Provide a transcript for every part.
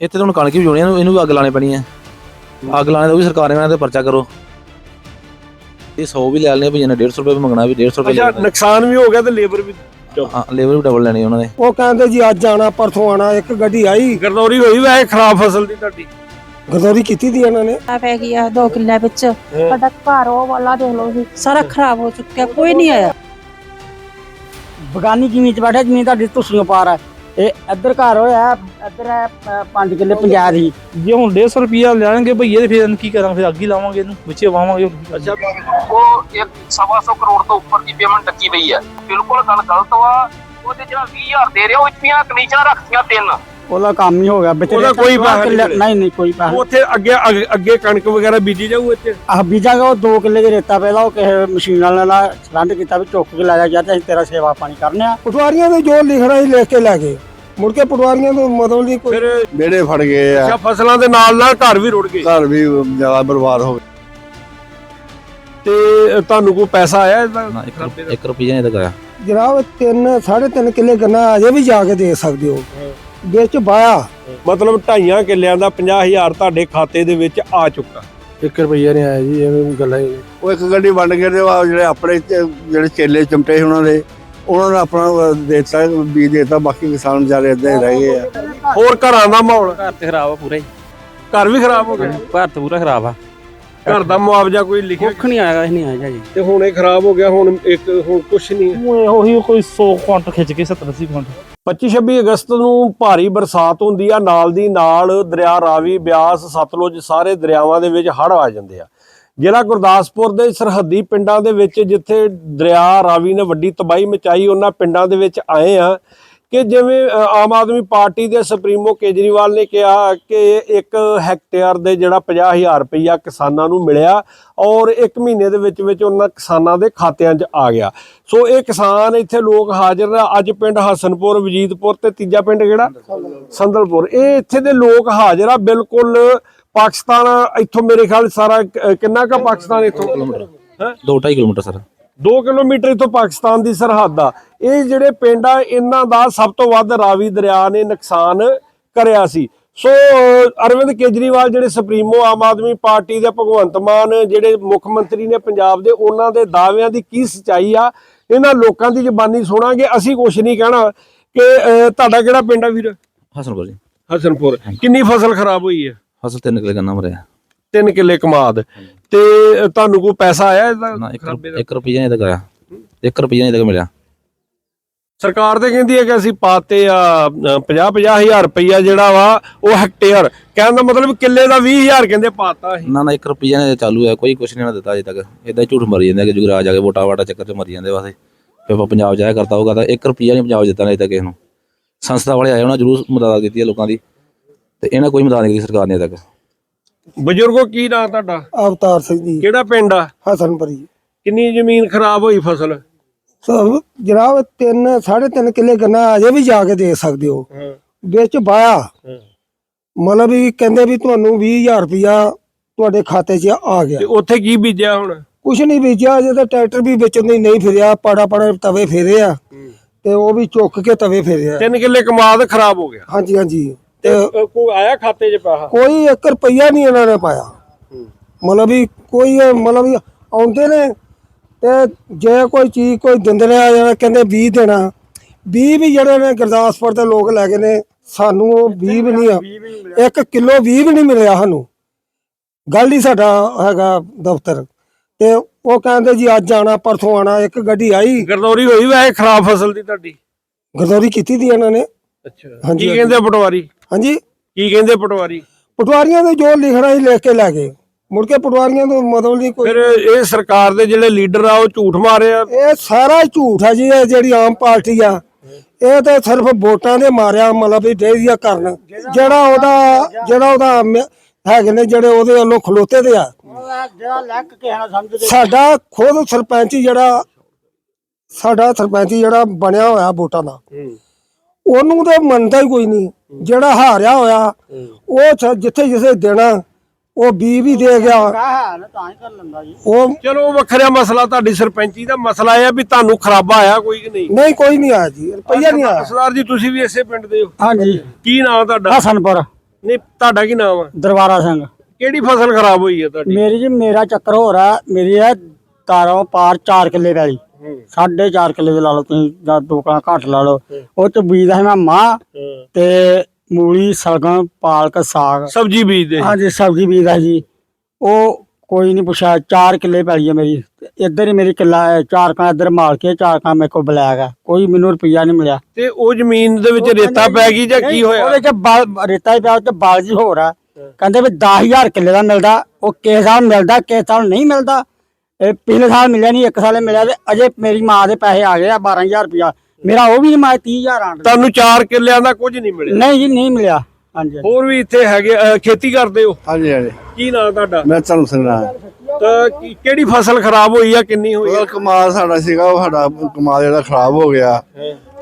ਇੱਥੇ ਤਾਂ ਹੁਣ ਕਣਕ ਵੀ ਜੋਣੀ ਇਹਨੂੰ ਇਹਨੂੰ ਵੀ ਅੱਗ ਲਾਣੇ ਪੈਣੀ ਹੈ ਅੱਗ ਲਾਣੇ ਦਾ ਵੀ ਸਰਕਾਰ ਨੇ ਇਹਨਾਂ ਤੇ ਪਰਚਾ ਕਰੋ। ਇਹ 100 ਵੀ ਲੈ ਲੈਣੇ ਭਈਆ ਨੇ 150 ਰੁਪਏ ਵੀ ਮੰਗਣਾ ਵੀ 150 ਰੁਪਏ ਅੱਛਾ ਨੁਕਸਾਨ ਵੀ ਹੋ ਗਿਆ ਤੇ ਲੇਬਰ ਵੀ ਹਾਂ ਲੇਬਰ ਵੀ ਡਬਲ ਲੈਣੀ ਉਹਨਾਂ ਨੇ। ਉਹ ਕਹਿੰਦੇ ਜੀ ਅੱਜ ਆਣਾ ਪਰਸੋਂ ਆਣਾ ਇੱਕ ਗੱਡੀ ਆਈ। ਗਰਦੌਰੀ ਹੋਈ ਵੈਸੇ ਖਰਾਬ ਫਸਲ ਦੀ ਤੁਹਾਡੀ। ਗਰਦੌਰੀ ਕੀਤੀ ਦੀ ਇਹਨਾਂ ਨੇ? ਆ ਪੈ ਗਿਆ 2 ਕਿੱਲੇ ਵਿੱਚ। ਸਾਡਾ ਘਰ ਉਹ ਵਾਲਾ ਦੇਖ ਲਓ ਜੀ ਸਾਰਾ ਖਰਾਬ ਹੋ ਚੁੱਕਿਆ ਕੋਈ ਨਹੀਂ ਆਇਆ। ਬਗਾਨੀ ਜ਼ਮੀਨ 'ਚ ਬੈਠਾ ਜ਼ਮੀਨ ਤੁਹਾਡੀ ਤੁਸੀਆਂ ਪਾਰ ਹੈ ਇਹ ਇੱਧਰ ਘਰ ਹੋਇਆ ਇੱਧਰ ਹੈ 5 ਕਿੱਲੇ ਪੰਜਾਬ ਦੀ। ਜੇ ਹੁਣ 150 ਰੁਪਿਆ ਲੈਣਗੇ ਭਈਏ ਤੇ ਫਿਰ ਇਹਨੂੰ ਕੀ ਕਰਾਂਗੇ ਫਿਰ ਅੱਗ ਲਾਵਾਂਗੇ ਇਹਨੂੰ ਵਿੱਚੇ ਵਾਵਾਂਗੇ ਅੱਛਾ ਉਹ ਇੱਕ ਸਵਾ ਸੌ ਕਰੋੜ ਤੋਂ ਉੱਪਰ ਦੀ ਪੇਮੈਂਟ ਟੱਕੀ ਪਈ ਹੈ। ਬਿਲਕੁਲ ਗੱਲ ਗਲਤ ਵਾ ਉਹਦੇ ਜਿਹੜਾ 20000 ਦੇ ਰਿਹਾ ਉਹ ਇਤਨੀਆਂ ਕਮਿਸ਼ਨਾਂ ਰੱਖਤੀਆਂ ਤਿੰਨ। ਉਹਦਾ ਕੰਮ ਹੀ ਹੋ ਗਿਆ ਵਿੱਚ ਉਹਦਾ ਕੋਈ ਪੈਸਾ ਨਹੀਂ। ਨਹੀਂ ਕੋਈ ਪੈਸਾ ਉੱਥੇ ਅੱਗੇ ਅੱਗੇ- ਕਣਕ ਵਗੈਰਾ ਬੀਜੀ ਜਾਊ ਇੱਥੇ? ਆ ਬੀਜਾਂਗਾ ਉਹ 2 ਕਿੱਲੇ ਦੀ ਰੇਤਾ ਪਹਿਲਾਂ ਉਹ ਕਿਸੇ ਮਸ਼ੀਨ ਨਾਲ ਨਾਲ ਸਲੰਡ ਕੀਤਾ ਵੀ ਚੁੱਕ ਕੇ ਲੈ ਜਾ ਅਸੀਂ ਤੇਰਾ ਸੇਵਾ ਪਾਣੀ ਕਰਨੇ ਆ। ਪਟਵਾਰੀਆਂ ਦੇ ਜੋ ਲਿਖਣਾ ਸੀ ਲਿਖ ਕੇ ਲੈ ਗਏ। ਮੁੜ ਕੇ ਪਟਵਾਰੀਆਂ ਤੋਂ ਮਤਲਬ ਨਹੀਂ ਕੋਈ ਫਿਰ ਬੇੜੇ ਫੜ ਗਏ ਆ। ਅੱਛਾ ਫਸਲਾਂ ਦੇ ਨਾਲ ਨਾਲ ਘਰ ਵੀ ਰੁੜ ਗਏ। ਘਰ ਵੀ ਜ਼ਿਆਦਾ ਬਰਬਾਦ ਹੋ ਗਏ। ਤੇ ਤੁਹਾਨੂੰ ਕੋਈ ਪੈਸਾ ਆਇਆ ਇਹਦਾ? ਨਾ 1 ਰੁਪਿਆ ਨਹੀਂ ਤੱਕ ਆਇਆ। ਜਨਾਬ 3 3.5 ਕਿੱਲੇ ਗੰਨਾ ਅਜੇ ਵੀ ਜਾ ਕੇ ਦੇ ਸਕਦੇ ਹੋ। ਵਿੱਚ ਬਾਇਆ। ਮਤਲਬ ਢਾਈਆਂ ਕਿੱਲਿਆਂ ਦਾ 50000 ਤੁਹਾਡੇ ਖਾਤੇ ਦੇ ਵਿੱਚ ਆ ਚੁੱਕਾ। 1 ਰੁਪਈਆ ਨਹੀਂ ਆਇਆ ਜੀ ਐਵੇਂ ਗੱਲਾਂ ਹੀ ਉਹ ਇੱਕ ਗੱਡੀ ਵੰਡ ਕੇ ਤੇ ਉਹ ਜਿਹੜੇ ਆਪਣੇ ਚ- ਜਿਹੜੇ ਚੇਲੇ ਚਮਟੇ ਸੀ ਉਹਨਾਂ ਦੇ ਉਹਨਾਂ ਨੇ ਆਪਣਾ ਦੇਤਾ ਬੀਜ ਦੇਤਾ ਬਾਕੀ ਕਿਸਾਨ ਵਿਚਾਰੇ ਏਦਾਂ ਹੀ ਰਹਿ ਗਏ ਆ। ਹੋਰ ਘਰਾਂ ਦਾ ਮਾਹੌਲ? ਘਰ ਤੇ ਖਰਾਬ ਆ ਪੂਰਾ। ਹੀ ਘਰ ਵੀ ਖਰਾਬ ਹੋ ਗਿਆ ਘਰ ਤੇ ਪੂਰਾ ਖਰਾਬ ਆ। ਘਰ ਦਾ ਮੁਆਵਜ਼ਾ ਕੋਈ ਲਿਖਿਆ? ਕੁੱਖ ਨਹੀਂ ਆਇਆ ਨਹੀਂ ਆਇਆ ਜੀ। ਤੇ ਹੁਣ ਇਹ ਖਰਾਬ ਹੋ ਗਿਆ ਹੁਣ ਇੱਕ ਹੁਣ ਕੁਛ ਨਹੀਂ ਹੈ। ਉਹ ਉਹੀ ਕੋਈ 100 ਕੁਆਂਟਲ ਖਿੱਚ ਕੇ 70 80 ਕੁਆਂਟਲ। 25 26 ਅਗਸਤ ਨੂੰ ਭਾਰੀ ਬਰਸਾਤ ਹੁੰਦੀ ਆ, ਨਾਲ ਦੀ ਨਾਲ ਦਰਿਆ ਰਾਵੀ, ਬਿਆਸ, ਸਤਲੁਜ ਸਾਰੇ ਦਰਿਆਵਾਂ ਦੇ ਵਿੱਚ ਹੜ੍ਹ ਆ ਜਾਂਦੇ ਆ। ਜ਼ਿਲ੍ਹਾ ਗੁਰਦਾਸਪੁਰ ਦੇ ਸਰਹੱਦੀ ਪਿੰਡਾਂ ਦੇ ਵਿੱਚ ਜਿੱਥੇ ਦਰਿਆ ਰਾਵੀ ਨੇ ਵੱਡੀ ਤਬਾਹੀ ਮਚਾਈ, ਉਹਨਾਂ ਪਿੰਡਾਂ ਦੇ ਵਿੱਚ ਆਏ ਆ। ਕਿ ਜਿਵੇਂ ਆਮ ਆਦਮੀ ਪਾਰਟੀ ਦੇ ਸੁਪਰੀਮੋ ਕੇਜਰੀਵਾਲ ਨੇ ਕਿਹਾ ਕਿ ਇੱਕ ਹੈਕਟੇਅਰ ਦੇ ਜਿਹੜਾ 50000 ਰੁਪਈਆ ਕਿਸਾਨਾਂ ਨੂੰ ਮਿਲਿਆ ਔਰ ਇੱਕ ਮਹੀਨੇ ਦੇ ਵਿੱਚ ਵਿੱਚ ਉਹਨਾਂ ਕਿਸਾਨਾਂ ਦੇ ਖਾਤਿਆਂ 'ਚ ਆ ਗਿਆ। ਸੋ ਇਹ ਕਿਸਾਨ ਇੱਥੇ ਲੋਕ ਹਾਜ਼ਰ ਆ ਅੱਜ ਪਿੰਡ ਹਸਨਪੁਰ ਵਜੀਦਪੁਰ ਤੇ ਤੀਜਾ ਪਿੰਡ ਕਿਹੜਾ? ਸੰਦਲਪੁਰ। ਇਹ ਇੱਥੇ ਦੇ ਲੋਕ ਹਾਜ਼ਰ ਆ। ਬਿਲਕੁਲ ਪਾਕਿਸਤਾਨ, ਇੱਥੋਂ ਮੇਰੇ ਖਿਆਲ ਸਾਰਾ ਕਿੰਨਾ ਕਾ ਪਾਕਿਸਤਾਨ ਇੱਥੋਂ? ਕਿਲੋਮੀਟਰ ਹੈਂ? 2.5 ਕਿਲੋਮੀਟਰ, ਸਰ। 2 ਕਿਲੋਮੀਟਰ ਇੱਥੋਂ ਪਾਕਿਸਤਾਨ ਦੀ ਸਰਹੱਦ ਆ। ਇਹ ਜਿਹੜੇ ਪਿੰਡ ਆ ਇਹਨਾਂ ਦਾ ਸਭ ਤੋਂ ਵੱਧ ਰਾਵੀ ਦਰਿਆ ਨੇ ਨੁਕਸਾਨ ਕਰਿਆ ਸੀ। ਸੋ ਅਰਵਿੰਦ ਕੇਜਰੀਵਾਲ ਜਿਹੜੇ ਸੁਪਰੀਮੋ ਆਮ ਆਦਮੀ ਪਾਰਟੀ ਦੇ ਭਗਵੰਤ ਮਾਨ ਜਿਹੜੇ ਮੁੱਖ ਮੰਤਰੀ ਨੇ ਪੰਜਾਬ ਦੇ ਉਹਨਾਂ ਦੇ ਦਾਅਵਿਆਂ ਦੀ ਕੀ ਸਚਾਈ ਆ? ਇਹਨਾਂ ਲੋਕਾਂ ਦੀ ਜ਼ਬਾਨੀ ਸੁਣਾਂਗੇ। ਅਸੀਂ ਕੁਝ ਨਹੀਂ ਕਹਿਣਾ ਕਿ ਤੁਹਾਡਾ ਕਿਹੜਾ ਪਿੰਡ ਆ ਵੀਰ? ਹਸਨਪੁਰ ਜੀ। ਹਸਨਪੁਰ। ਕਿੰਨੀ ਫਸਲ ਖਰਾਬ ਹੋਈ ਹੈ? ਫਸਲ ਤਿੰਨ ਕਿਲੇ ਗੰਨਾ ਮਰਿਆ। 3 ਕਿੱਲੇ ਕਮਾਦ। ਤੇ ਤੁਹਾਨੂੰ ਕੋਈ ਪੈਸਾ ਆਇਆ ਇਹਦਾ? ਨਾ 1 ਖਰਾਬੇ ਦਾ? ਰੁਪਿਆ ਨਹੀਂ ਆਇਆ 1 ਰੁਪਿਆ ਨਹੀਂ ਤੱਕ ਮਿਲਿਆ। ਸਰਕਾਰ ਤੇ ਕਹਿੰਦੀ ਹੈ ਕਿ ਅਸੀਂ ਪਾਤੇ ਆ 50 50000 ਰੁਪਈਆ ਜਿਹੜਾ ਵਾ ਉਹ ਹੈਕਟੇਅਰ ਕਹਿਣ ਦਾ ਮਤਲਬ ਕਿੱਲੇ ਦਾ 20000 ਕਹਿੰਦੇ ਪਾਤਾ ਸੀ। ਨਾ ਨਾ 1 ਰੁਪਿਆ ਨਹੀਂ ਚਾਲੂ ਹੈ ਕੋਈ ਕੁਛ ਨਹੀਂ ਦਿੱਤਾ ਅਜੇ ਤੱਕ। ਇਦਾਂ ਝੂਠ ਮਰੀ ਜਾਂਦੇ ਕਿ ਜੁਗਰਾਜ ਆ ਕੇ ਵੋਟਾ ਵਾਟਾ ਚੱਕਰ 'ਚ ਮਰੀ ਜਾਂਦੇ ਵਾਸੇ ਫਿਰ ਪੰਜਾਬ ਜਾਇਆ ਕਰਤਾ ਹੋਗਾ ਤਾਂ 1 ਰੁਪਿਆ ਨਹੀਂ ਪੰਜਾਬ ਦਿੱਤਾ ਨਹੀਂ ਤੱਕ ਕਿਸੇ ਨੂੰ। ਸੰਸਥਾ ਵਾਲੇ ਆਏ ਉਹਨਾਂ ਜ਼ਰੂਰ ਮਦਦ ਕੀਤੀ ਹੈ ਲੋਕਾਂ ਦੀ। ਤੇ ਇਹਨਾਂ ਕੋਈ ਮਦਦ ਨਹੀਂ ਕੀਤੀ ਸਰਕਾਰ ਨੇ ਅਜੇ ਤੱਕ। ਬਜ਼ੁਰਗੋ ਕੀ ਨਾਂ ਤੁਹਾਡਾ? ਅਵਤਾਰ ਸਿੰਘ ਜੀ। ਕਿਹੜਾ ਪਿੰਡ ਆ? ਹਸਨਪੁਰੀ। ਕਿੰਨੀ ਜ਼ਮੀਨ ਖਰਾਬ ਹੋਈ ਫਸਲ? ਸਭ ਜਨਾਬ 3 3.5 ਕਿੱਲੇ ਗੰਨਾ ਅਜੇ ਵੀ ਜਾ ਕੇ ਦੇ ਸਕਦੇ ਹੋ। ਵਿੱਚ ਬਾਇਆ। ਮਤਲਬ ਵੀ ਕਹਿੰਦੇ ਵੀ ਤੁਹਾਨੂੰ 20000 ਰੁਪਇਆ ਤੁਹਾਡੇ ਖਾਤੇ 'ਚ ਆ ਗਿਆ। ਤੇ ਉੱਥੇ ਕੀ ਬੀਜਿਆ ਹੁਣ? ਕੁਛ ਨਹੀਂ ਬੀਜਿਆ ਅਜੇ ਤਾਂ ਟਰੈਕਟਰ ਵੀ ਵਿੱਚ ਨਹੀਂ ਨਹੀਂ ਫਿਰਿਆ ਪਾੜਾ ਪਾੜਾ ਤਵੇ ਫੇਰੇ ਆ। ਤੇ ਉਹ ਵੀ ਚੁੱਕ ਕੇ ਤਵੇ ਫੇਰਿਆ 3 ਕਿੱਲੇ ਕਮਾਦ ਖਰਾਬ ਹੋ ਗਿਆ। ਹਾਂਜੀ ਹਾਂਜੀ। ਤੇ ਕੋਈ ਆਇਆ ਖਾਤੇ 'ਚ ਪੈਸਾ? ਕੋਈ 1 ਰੁਪਈਆ ਨਹੀਂ ਇਹਨਾਂ ਨੇ ਪਾਇਆ। ਮਤਲਬ ਵੀ ਕੋਈ ਮਤਲਬ ਵੀ ਆਉਂਦੇ ਨੇ ਤੇ ਜੇ ਕੋਈ ਚੀਜ਼ ਕੋਈ ਦਿੰਦੇ ਨੇ ਆ ਜਾਣਾ ਕਹਿੰਦੇ 20 ਦੇਣਾ। 20 ਵੀ ਜਿਹੜੇ ਨੇ ਗੁਰਦਾਸਪੁਰ ਦੇ ਲੋਕ ਲੈ ਗਏ ਨੇ ਸਾਨੂੰ ਉਹ 20 ਵੀ ਨਹੀਂ ਆ। 1 ਕਿਲੋ 20 ਵੀ ਨਹੀਂ ਮਿਲਿਆ ਸਾਨੂੰ। ਗੱਲ ਹੀ ਸਾਡਾ ਹੈਗਾ ਦਫ਼ਤਰ। ਤੇ ਉਹ ਕਹਿੰਦੇ ਜੀ ਅੱਜ ਆਣਾ ਪਰਸੋਂ ਆਣਾ ਇੱਕ ਗੱਡੀ ਆਈ। ਗਰਦੌਰੀ ਹੋਈ ਵੈਸੇ ਖਰਾਬ ਫਸਲ ਦੀ ਤੁਹਾਡੀ। ਗਰਦੌਰੀ ਕੀਤੀ ਦੀ ਇਹਨਾਂ ਨੇ। ਅੱਛਾ। ਹਾਂਜੀ, ਕੀ ਕਹਿੰਦੇ ਪਟਵਾਰੀ? ਹਾਂਜੀ? ਕੀ ਕਹਿੰਦੇ ਪਟਵਾਰੀ? ਪਟਵਾਰੀਆਂ ਦੇ ਜੋ ਲਿਖਣਾ ਸੀ ਲਿਖ ਕੇ ਲੈ ਗਏ। ਮੁੜ ਕੇ ਪਟਵਾਰੀਆਂ ਤੋਂ ਮਤਲਬ ਨਹੀਂ ਕੋਈ ਫਿਰ ਇਹ ਸਰਕਾਰ ਦੇ ਜਿਹੜੇ ਲੀਡਰ ਆ ਉਹ ਝੂਠ ਮਾਰਿਆ ਇਹ ਸਾਰਾ ਹੀ ਝੂਠ ਹੈ ਜੀ ਇਹ ਜਿਹੜੀ ਆਮ ਪਾਰਟੀ ਆ। ਇਹ ਤਾਂ ਸਿਰਫ ਵੋਟਾਂ ਦੇ ਮਾਰਿਆ ਮਤਲਬ ਵੀ ਡੇਜ਼ੀਆ ਕਰਨ। ਜਿਹੜਾ ਉਹਦਾ ਜਿਹੜਾ ਉਹਦਾ ਮ- ਹੈਗੇ ਨੇ ਜਿਹੜੇ ਉਹਦੇ ਵੱਲੋਂ ਖਲੋਤੇ ਦੇ ਆ। ਜਿਹੜਾ ਲੱਕ ਕੇ ਨਾ ਸਮਝਦੇ ਸਾਡਾ ਖੁਦ ਸਰਪੰਚ ਹੀ ਜਿਹੜਾ ਸਾਡਾ ਸਰਪੰਚ ਹੀ ਜਿਹੜਾ ਬਣਿਆ ਹੋਇਆ ਵੋਟਾਂ ਦਾ। ਉਹਨੂੰ ਤਾਂ ਮੰਨਦਾ ਹੀ ਕੋਈ ਨਹੀਂ। ਜਿਹੜਾ ਹਾਰਿਆ ਹੋਇਆ ਉਹ ਜਿੱਥੇ ਜਿੱਥੇ ਦੇਣਾ ਉਹ ਬੀ ਵੀ ਦੇ ਗਿਆ। ਹੈ? ਨਾ ਤਾਂ ਹੀ ਕਰ ਲੈਂਦਾ ਜੀ। ਉਹ ਚਲੋ ਵੱਖਰਾ ਮਸਲਾ ਤੁਹਾਡੀ ਸਰਪੰਚੀ ਦਾ ਮਸਲਾ ਇਹ ਆ ਵੀ ਤੁਹਾਨੂੰ ਖਰਾਬਾ ਆਇਆ ਕੋਈ ਕਿ ਨਹੀਂ? ਨਹੀਂ ਕੋਈ ਨਹੀਂ ਆਇਆ ਜੀ। ਰੁਪਈਆ ਨਹੀਂ ਆਇਆ। ਸਰਦਾਰ ਜੀ ਤੁਸੀਂ ਵੀ ਇਸੇ ਪਿੰਡ ਦੇ ਹੋ? ਹਾਂਜੀ। ਕੀ ਨਾਮ ਤੁਹਾਡਾ? ਹਸਨਪੁਰ। ਨਹੀਂ ਤੁਹਾਡਾ ਕੀ ਨਾਮ ਆ? ਦਰਬਾਰਾ ਸਿੰਘ। ਕਿਹੜੀ ਫਸਲ ਖਰਾਬ ਹੋਈ ਹੈ ਤੁਹਾਡੀ? ਮੇਰੀ ਜੀ ਮੇਰਾ ਚੱਕਰ ਹੋ ਰਿਹਾ ਮੇਰੀ ਹੈ ਤਾਰੋਂ ਪਾਰ 4 ਕਿੱਲੇ ਵਾਲੀ ਸਾਢੇ 4 ਕਿੱਲੇ ਦੇ ਲਾ ਲਓ ਤੁਸੀਂ ਜਾਂ ਦੋ ਕਾਂ ਘੱਟ ਲਾ ਲਓ। ਉਹ ਚ ਬੀਜਦਾ ਸੀ ਮੈਂ ਮਾਂ ਤੇ ਮੂਲੀ ਸਲਗਮ ਪਾਲਕ ਸਾਗ। ਸਬਜੀ ਬੀਜਦੇ ਹਾਂਜੀ ਸਬਜ਼ੀ ਬੀਜਦਾ ਜੀ। ਉਹ ਕੋਈ ਨਹੀਂ ਪੁੱਛਿਆ 4 ਕਿੱਲੇ ਪੈਲੀ ਹੈ ਮੇਰੀ। ਇੱਧਰ ਹੀ ਮੇਰੀ ਕਿੱਲਾ ਹੈ ਚਾਰ ਕਾਂ ਇੱਧਰ ਮਾਲ ਕੇ ਚਾਰ ਕਾਂ ਮੇਰੇ ਕੋਲ ਬਲੈਕ ਹੈ। ਕੋਈ ਮੈਨੂੰ ਰੁਪਈਆ ਨਹੀਂ ਮਿਲਿਆ। ਤੇ ਉਹ ਜ਼ਮੀਨ ਦੇ ਵਿੱਚ ਰੇਤਾ ਪੈ ਗਈ ਜਾਂ ਕੀ ਹੋਇਆ? ਉਹਦੇ ਚ ਰੇਤਾ ਹੀ ਪਿਆ ਉਹ ਚ ਬਲ ਜੀ ਹੋ। ਰਿਹਾ ਕਹਿੰਦੇ ਵੀ 10000 ਕਿੱਲੇ ਦਾ ਮਿਲਦਾ ਉਹ ਕਿਸੇ ਸਾਲ ਮਿਲਦਾ ਕਿਸੇ ਸਾਲ ਨਹੀਂ ਮਿਲਦਾ। ਇਹ ਪਿਛਲੇ ਸਾਲ ਮਿਲਿਆ ਨਹੀਂ ਇੱਕ ਸਾਲ ਮਿਲਿਆ ਤੇ ਅਜੇ ਮੇਰੀ ਮਾਂ ਦੇ ਪੈਸੇ ਆ ਗਏ ਆ 12000 ਰੁਪਇਆ। ਮੇਰਾ ਉਹ ਵੀ ਨਹੀਂ ਮੈਂ 30000 ਆਣ ਤੁਹਾਨੂੰ 4 ਕਿੱਲਿਆਂ ਦਾ ਕੁਝ ਨਹੀਂ ਮਿਲਿਆ? ਨਹੀਂ ਜੀ ਨਹੀਂ ਮਿਲਿਆ। ਹਾਂਜੀ ਹੋਰ ਵੀ ਇੱਥੇ ਹੈਗੇ ਖੇਤੀ ਕਰਦੇ ਹੋ? ਹਾਂਜੀ ਹਾਂਜੀ। ਕੀ ਨਾਮ ਤੁਹਾਡਾ? ਮੈਂ ਤੁਹਾਨੂੰ ਸੁਣਾ ਤਾਂ ਕੀ- ਕਿਹੜੀ ਫਸਲ ਖਰਾਬ ਹੋਈ ਆ ਕਿੰਨੀ ਹੋਈ ਆ? ਕਮਾਲ ਸਾਡਾ ਸੀਗਾ ਉਹ ਸਾਡਾ ਕਮਾਲ ਜਿਹੜਾ ਖਰਾਬ ਹੋ ਗਿਆ।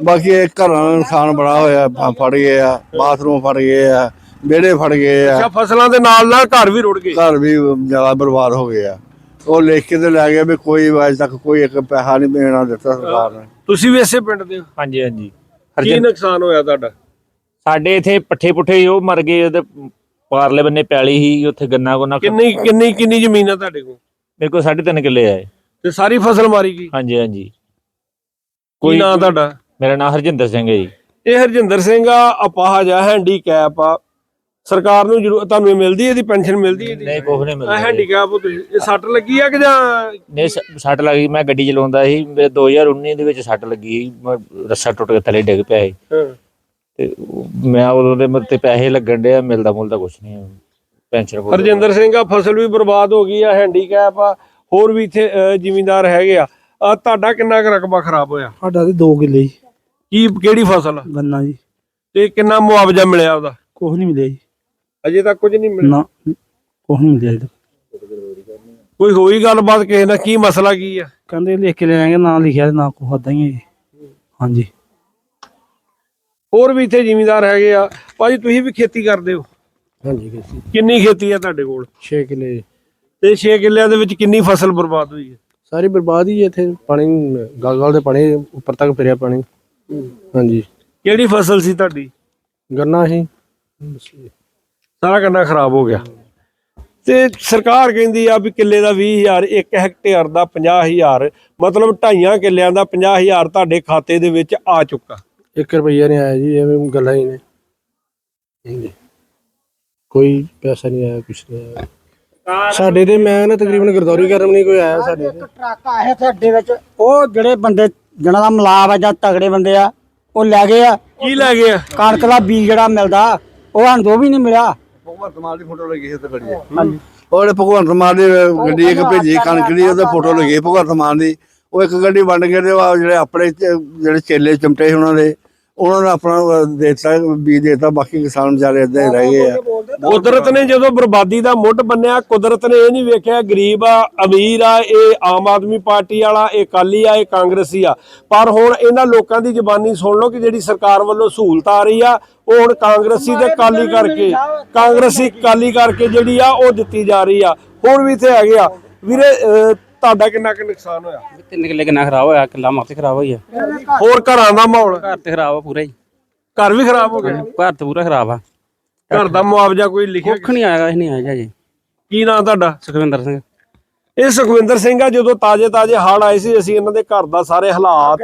ਬਾਕੀ ਇਹ ਘਰਾਂ ਦਾ ਨੁਕਸਾਨ ਬੜਾ ਹੋਇਆ ਫੜ ਗਏ ਆ ਬਾਥਰੂਮ ਫੜ ਗਏ ਆ ਵਿਹੜੇ ਫੜ ਗਏ ਆ। ਅੱਛਾ ਫਸਲਾਂ ਦੇ ਨਾਲ ਨਾਲ ਘਰ ਵੀ ਰੁੜ ਗਏ? ਘਰ ਵੀ ਜ਼ਿਆਦਾ ਬਰਬਾਦ ਹੋ ਗਏ ਆ। ਉਹ ਲਿਖ ਕੇ ਤੇ ਲੈ ਗਏ ਵੀ ਕੋਈ ਅਜੇ ਤੱਕ ਕੋਈ ਇੱਕ ਪੈਸਾ ਨਹੀਂ ਦੇਣਾ ਦਿੱਤਾ ਸਰਕਾਰ ਨੇ। ਤੁਸੀਂ ਵੀ ਇਸੇ ਪਿੰਡ ਦੇ ਹੋ? ਹਾਂਜੀ ਹਾਂਜੀ। ਕੀ ਨੁਕਸਾਨ ਹੋਇਆ ਤੁਹਾਡਾ? ਸਾਡੇ ਇਥੇ ਪੱਠੇ ਪੁੱਠੇ ਉਹ ਮਰ ਗਏ ਉਹਦੇ ਪਾਰਲੇ ਬੰਨੇ ਪੈਲੀ ਸੀ ਉੱਥੇ ਗੰਨਾ ਗੁੰਨਾ ਕਿੰਨੀ ਕਿੰਨੀ ਕਿੰਨੀ ਜ਼ਮੀਨ ਆ ਤੁਹਾਡੇ ਕੋਲ? ਮੇਰੇ ਕੋਲ 3.5 ਕਿੱਲੇ ਆਏ ਤੇ ਸਾਰੀ ਫਸਲ ਮਾਰੀ ਗਈ? ਹਾਂਜੀ ਹਾਂਜੀ। ਕੀ ਨਾਂ ਤੁਹਾਡਾ? ਮੇਰਾ ਨਾਮ ਹਰਜਿੰਦਰ ਸਿੰਘ ਹੈ ਜੀ। ਇਹ ਹਰਜਿੰਦਰ ਸਿੰਘ ਆ ਅਪਾਹਜ ਆ ਹੈਂਡੀਕੈਪ ਆ। ਸਰਕਾਰ ਨੂੰ ਜ਼ਰੂਰ ਤੁਹਾਨੂੰ ਮਿਲਦੀ ਹੈ ਇਹਦੀ ਪੈਨਸ਼ਨ ਮਿਲਦੀ ਹੈ ਇਹਦੀ? ਨਹੀਂ ਕੁਛ ਨਹੀਂ ਆ ਮਿਲਦਾ। ਹੈਂਡੀਕੈਪ ਤੁਸੀਂ। ਇਹ ਸੱਟ ਲੱਗੀ ਆ ਕਿ ਜਾਂ ਨਹੀਂ ਸ- ਸੱਟ ਲੱਗੀ ਮੈਂ ਗੱਡੀ ਚਲਾਉਂਦਾ ਸੀ। ਮੇਰੇ 2019 ਦੇ ਵਿੱਚ ਸੱਟ ਲੱਗੀ ਸੀ। ਮੈਂ ਰੱਸਾ ਟੁੱਟ ਕੇ ਥੱਲੇ ਡਿੱਗ ਪਿਆ ਸੀ। ਹਾਂ। ਤੇ ਉਹ- ਮੈਂ ਉਦੋਂ ਦੇ ਮੇਰੇ ਤੇ ਪੈਸੇ ਲੱਗਣ ਡਿਆ ਮਿਲਦਾ ਮੁਲਦਾ ਕੁਛ ਨਹੀਂ ਪੈਨਸ਼ਨ ਕੋਲ ਹਰਜਿੰਦਰ ਸਿੰਘ ਆ ਫਸਲ ਵੀ ਬਰਬਾਦ ਹੋ ਗਈ ਆ ਹੈਂਡੀਕੈਪ ਆ। ਹੋਰ ਵੀ ਇੱਥੇ ਅ, ਜ਼ਿਮੀਂਦਾਰ ਹੈਗੇ ਆ। ਆ ਤੁਹਾਡਾ ਕਿੰਨਾ ਕੁ ਰਕਬਾ ਖਰਾਬ ਹੋਇਆ? ਸਾਡਾ ਤੇ 2 ਕਿੱਲੇ ਜੀ। ਕੀ ਕਿਹੜੀ ਫਸਲ? ਆ ਗੰਨਾ ਜੀ। ਤੇ ਕਿੰਨਾ ਮੁਆਵਜ਼ਾ ਮਿਲਿਆ ਉਹਦਾ? ਕੁਛ ਨਹੀਂ ਮਿਲਿਆ ਜੀ। ਅਜੇ ਤੱਕ ਕੁਝ ਨਹੀਂ ਮਿਲਿਆ। ਨਾ ਕੁਛ ਨਹੀਂ ਮਿਲਿਆ ਜੀ ਕੋਈ ਹੋਈ ਗੱਲਬਾਤ ਕਿਸੇ ਨਾਲ? ਕੀ ਮਸਲਾ ਕੀ ਆ? ਕਹਿੰਦੇ ਲਿਖ ਕੇ ਲੈ ਨਾ ਲਿਖਿਆ ਤੇ ਨਾ ਕੁਛ ਏਦਾਂ ਹੀ ਹੈ। ਜੀ ਹਾਂਜੀ। ਹੋਰ ਵੀ ਇੱਥੇ ਜ਼ਿਮੀਂਦਾਰ ਹੈਗੇ ਆ। ਭਾਜੀ ਤੁਸੀਂ ਵੀ ਖੇਤੀ ਕਰਦੇ ਹੋ? ਹਾਂਜੀ ਕਿਸੇ ਕਿੰਨੀ ਖੇਤੀ ਆ ਤੁਹਾਡੇ ਕੋਲ? 6 ਕਿਲੇ। ਤੇ 6 ਕਿੱਲਿਆਂ ਦੇ ਵਿੱਚ ਕਿੰਨੀ ਫਸਲ ਬਰਬਾਦ ਹੋਈ ਹੈ? ਸਾਰੀ ਬਰਬਾਦ ਹੀ ਹੈ ਇੱਥੇ। ਪਾਣੀ ਗਲ ਗਲ ਦੇ ਪਾਣੀ ਉੱਪਰ ਤੱਕ ਫਿਰਿਆ ਪਾਣੀ। ਹਾਂਜੀ। ਕਿਹੜੀ ਫਸਲ ਸੀ ਤੁਹਾਡੀ? ਗੰਨਾ ਸੀ। ਸਾਰਾ ਗੰਨਾ ਖਰਾਬ ਹੋ ਗਿਆ। ਤੇ ਸਰਕਾਰ ਕਹਿੰਦੀ ਆ ਵੀ ਕਿੱਲੇ ਦਾ 20000 ਇੱਕ ਹੈਕਟੇਅਰ ਦਾ 50000 ਮਤਲਬ ਢਾਈਆਂ ਕਿੱਲਿਆਂ ਦਾ 50000 ਤੁਹਾਡੇ ਖਾਤੇ ਦੇ ਵਿੱਚ ਆ ਚੁੱਕਾ। 1 ਰੁਪਈਆ ਨਹੀਂ ਆਇਆ ਜੀ ਐਵੇਂ ਗੱਲਾਂ ਹੀ ਨੇ। ਹਾਂਜੀ। ਕੋਈ ਪੈਸਾ ਨਹੀਂ ਆਇਆ ਕੁਛ ਨਹੀਂ ਆਇਆ। ਸਾਡੇ ਤੇ ਮੈਂ ਨਾ ਤਕਰੀਬਨ ਗਰਦੌਰੀ ਕਰਮ ਨਹੀਂ ਕੋਈ ਆਇਆ ਸਾਡੇ ਤੇ। ਟਰੱਕ ਆਇਆ ਸਾਡੇ ਵਿੱਚ ਉਹ ਜਿਹੜੇ ਬੰਦੇ ਜਿਹਨਾਂ ਦਾ ਮਲਾਬ ਆ ਜਾਂ ਤਗੜੇ ਬੰਦੇ ਆ ਉਹ ਲੈ ਗਏ ਆ। ਕੀ ਲੈ ਗਿਆ ਕਣਕ ਦਾ ਬੀਜ ਜਿਹੜਾ ਮਿਲਦਾ ਉਹ ਸਾਨੂੰ ਉਹ ਵੀ ਨਹੀਂ ਮਿਲਿਆ। ਭਗਵੰਤ ਮਾਨ ਦੀ ਫੋਟੋ ਲੱਗੀ ਸੀ ਤੇ ਬੜੀ ਹਾਂਜੀ। ਉਹਦੇ ਭਗਵੰਤ ਮਾਨ ਦੀ ਗੱਡੀ ਇੱਕ ਭੇਜੀ ਕਣਕ ਦੀ ਉਹਦੇ ਫੋਟੋ ਲੱਗੀ ਭਗਵੰਤ ਮਾਨ ਦੀ। ਉਹ ਇੱਕ ਗੱਡੀ ਵੰਡ ਕੇ ਤੇ ਉਹ ਜਿਹੜੇ ਆਪਣੇ ਚ- ਜਿਹੜੇ ਚੇਲੇ ਚਮਟੇ ਸੀ ਉਹਨਾਂ ਦੇ ਉਹਨਾਂ ਨੇ ਆਪਣਾ ਦੇਤਾ ਬੀਜ ਦੇਤਾ ਬਾਕੀ ਕਿਸਾਨ ਵਿਚਾਰੇ ਹੀ ਰਹਿ ਗਏ ਆ। ਕੁਦਰਤ ਨੇ ਜਦੋਂ ਬਰਬਾਦੀ ਦਾ ਮੁੱਢ ਬੰਨਿਆ ਕੁਦਰਤ ਨੇ ਇਹ ਨਹੀਂ ਵੇਖਿਆ ਗਰੀਬ ਆ ਅਮੀਰ ਆ ਇਹ ਆਮ ਆਦਮੀ ਪਾਰਟੀ ਵਾਲਾ ਇਹ ਕਾਲੀ ਆ ਇਹ ਕਾਂਗਰਸੀ ਆ। ਪਰ ਹੁਣ ਇਹਨਾਂ ਲੋਕਾਂ ਦੀ ਜ਼ਬਾਨੀ ਸੁਣ ਲਓ ਕਿ ਜਿਹੜੀ ਸਰਕਾਰ ਵੱਲੋਂ ਸਹੂਲਤ ਆ ਰਹੀ ਆ ਉਹ ਹੁਣ ਕਾਂਗਰਸੀ ਤੇ ਕਾਲੀ ਕਰਕੇ ਕਾਂਗਰਸੀ ਕਾਲੀ ਕਰਕੇ ਜਿਹੜੀ ਆ ਉਹ ਦਿੱਤੀ ਜਾ ਰਹੀ ਆ। ਹੋਰ ਵੀ ਇੱਥੇ ਹੈਗੇ ਆ। ਵੀਰੇ ਤੁਹਾਡਾ ਕਿੰਨਾ ਕੁ ਨੁਕਸਾਨ ਹੋਇਆ? ਤਿੰਨ ਕਿੱਲੇ ਕਿੰਨਾ ਖਰਾਬ ਹੋਇਆ ਕਿੱਲਾ ਮੱਤ ਖਰਾਬ ਹੋਈ ਆ। ਹੋਰ ਘਰਾਂ ਦਾ ਮਾਹੌਲ? ਘਰ ਤੇ ਖਰਾਬ ਆ ਪੂਰਾ ਹੀ। ਘਰ ਵੀ ਖਰਾਬ ਹੋ ਗਿਆ? ਘਰ ਤੇ ਪੂਰਾ ਖਰਾਬ ਆ। ਘਰ ਦਾ ਮੁਆਵਜ਼ਾ ਕੋਈ ਲਿਖਿਆ ਕੁੱਖ ਨਹੀਂ ਆਇਆ ਇਹ ਨਹੀਂ ਆਇਆ ਜੀ ਕੀ ਨਾਂ ਤੁਹਾਡਾ? ਸੁਖਵਿੰਦਰ ਸਿੰਘ। ਇਹ ਸੁਖਵਿੰਦਰ ਸਿੰਘ ਆ ਜਦੋਂ ਤਾਜੇ ਤਾਜੇ ਹੜ ਆਏ ਸੀ ਅਸੀਂ ਇਹਨਾਂ ਦੇ ਘਰ ਦਾ ਸਾਰੇ ਹਾਲਾਤ